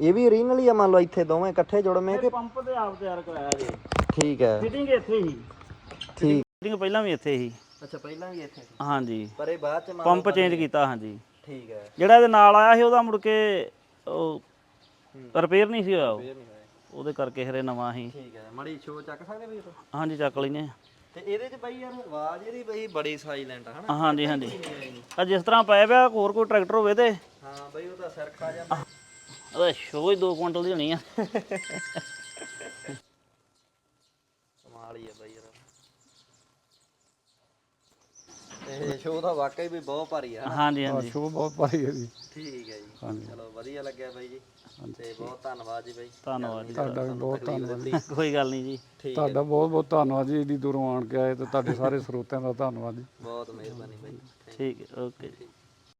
ਇਹ ਵੀ ਓਰੀਜਨਲ ਹੀ ਆ ਮੰਨ ਲਓ ਇੱਥੇ ਦੋਵੇਂ ਇਕੱਠੇ ਜੁੜਵੇਂ ਕਿ ਪੰਪ ਤੇ ਆਪ ਤਿਆਰ ਕਰਾਇਆ ਜੀ। ਠੀਕ ਹੈ। ਫਿਟਿੰਗ ਇੱਥੇ ਹੀ। ਠੀਕ। ਫਿਟਿੰਗ ਪਹਿਲਾਂ ਵੀ ਇੱਥੇ ਹੀ। ਅੱਛਾ ਪਹਿਲਾਂ ਵੀ ਇੱਥੇ ਹਾਂਜੀ। ਪਰ ਇਹ ਬਾਅਦ ਚ ਮੰਨ ਪੰਪ ਚੇਂਜ ਕੀਤਾ ਹਾਂਜੀ। ਠੀਕ ਹੈ। ਜਿਹੜਾ ਇਹਦੇ ਨਾਲ ਆਇਆ ਸੀ ਉਹਦਾ ਮੁੜ ਕੇ ਉਹ ਰਿਪੇਅਰ ਨਹੀਂ ਸੀ ਹੋਇਆ ਉਹ। ਫੇਰ ਨਹੀਂ ਹੋਇਆ। ਉਹਦੇ ਕਰਕੇ ਹਰੇ ਨਵਾਂ ਹੀ ਠੀਕ ਹੈ। ਮੜੀ ਸ਼ੋ ਚੱਕ ਸਕਦੇ ਵੀ ਇਹ ਹਾਂਜੀ ਚੱਕ ਲੈਨੇ ਤੇ ਇਹਦੇ ਚ ਬਈ ਯਾਰ ਆਵਾਜ਼ ਇਹਦੀ ਬਈ ਬੜੀ ਸਾਇਲੈਂਟ ਆ ਹਨਾ? ਹਾਂਜੀ ਹਾਂਜੀ। ਆ ਜਿਸ ਤਰ੍ਹਾਂ ਪਏ ਪਿਆ ਹੋਰ ਕੋਈ ਟਰੈਕਟਰ ਹੋਵੇ ਤੇ? ਹਾਂ ਬਈ ਉਹ ਤਾਂ ਸਿਰ ਖਾ ਜਾਂਦਾ। ਉਹਦਾ ਸ਼ੋਅ ਹੀ 2 ਕੁਇੰਟਲ ਦੀ ਹੋਣੀ ਆ। ਕਮਾਲ ਹੀ ਆ ਬਈ ਯਾਰ। ਇਹ ਸ਼ੋ ਤਾਂ ਵਾਕਈ ਵੀ ਬਹੁਤ ਭਾਰੀ ਆ? ਹਾਂਜੀ ਹਾਂਜੀ। ਸ਼ੋਅ ਬਹੁਤ ਭਾਰੀ ਹੈ ਜੀ। ਠੀਕ ਹੈ ਜੀ। ਚਲੋ ਵਧੀਆ ਲੱਗਿਆ ਬਾਈ ਜੀ। ਤੇ ਬਹੁਤ ਧੰਨਵਾਦ ਜੀ ਬਾਈ। ਧੰਨਵਾਦ ਜੀ। ਤੁਹਾਡਾ ਵੀ ਬਹੁਤ ਧੰਨਵਾਦ। ਜੀ ਕੋਈ ਗੱਲ ਨਹੀਂ ਜੀ। ਠੀਕ ਤੁਹਾਡਾ ਬਹੁਤ ਬਹੁਤ ਧੰਨਵਾਦ ਜੀ ਏਡੀ ਦੂਰੋਂ ਆਣ ਕੇ ਆਏ ਤੇ ਤੁਹਾਡੇ ਸਾਰੇ ਸਰੋਤਿਆਂ ਦਾ ਧੰਨਵਾਦ ਜੀ। ਬਹੁਤ ਮਿਹਰਬਾਨੀ ਬਾਈ। ਠੀਕ ਹੈ ਓਕੇ ਜੀ।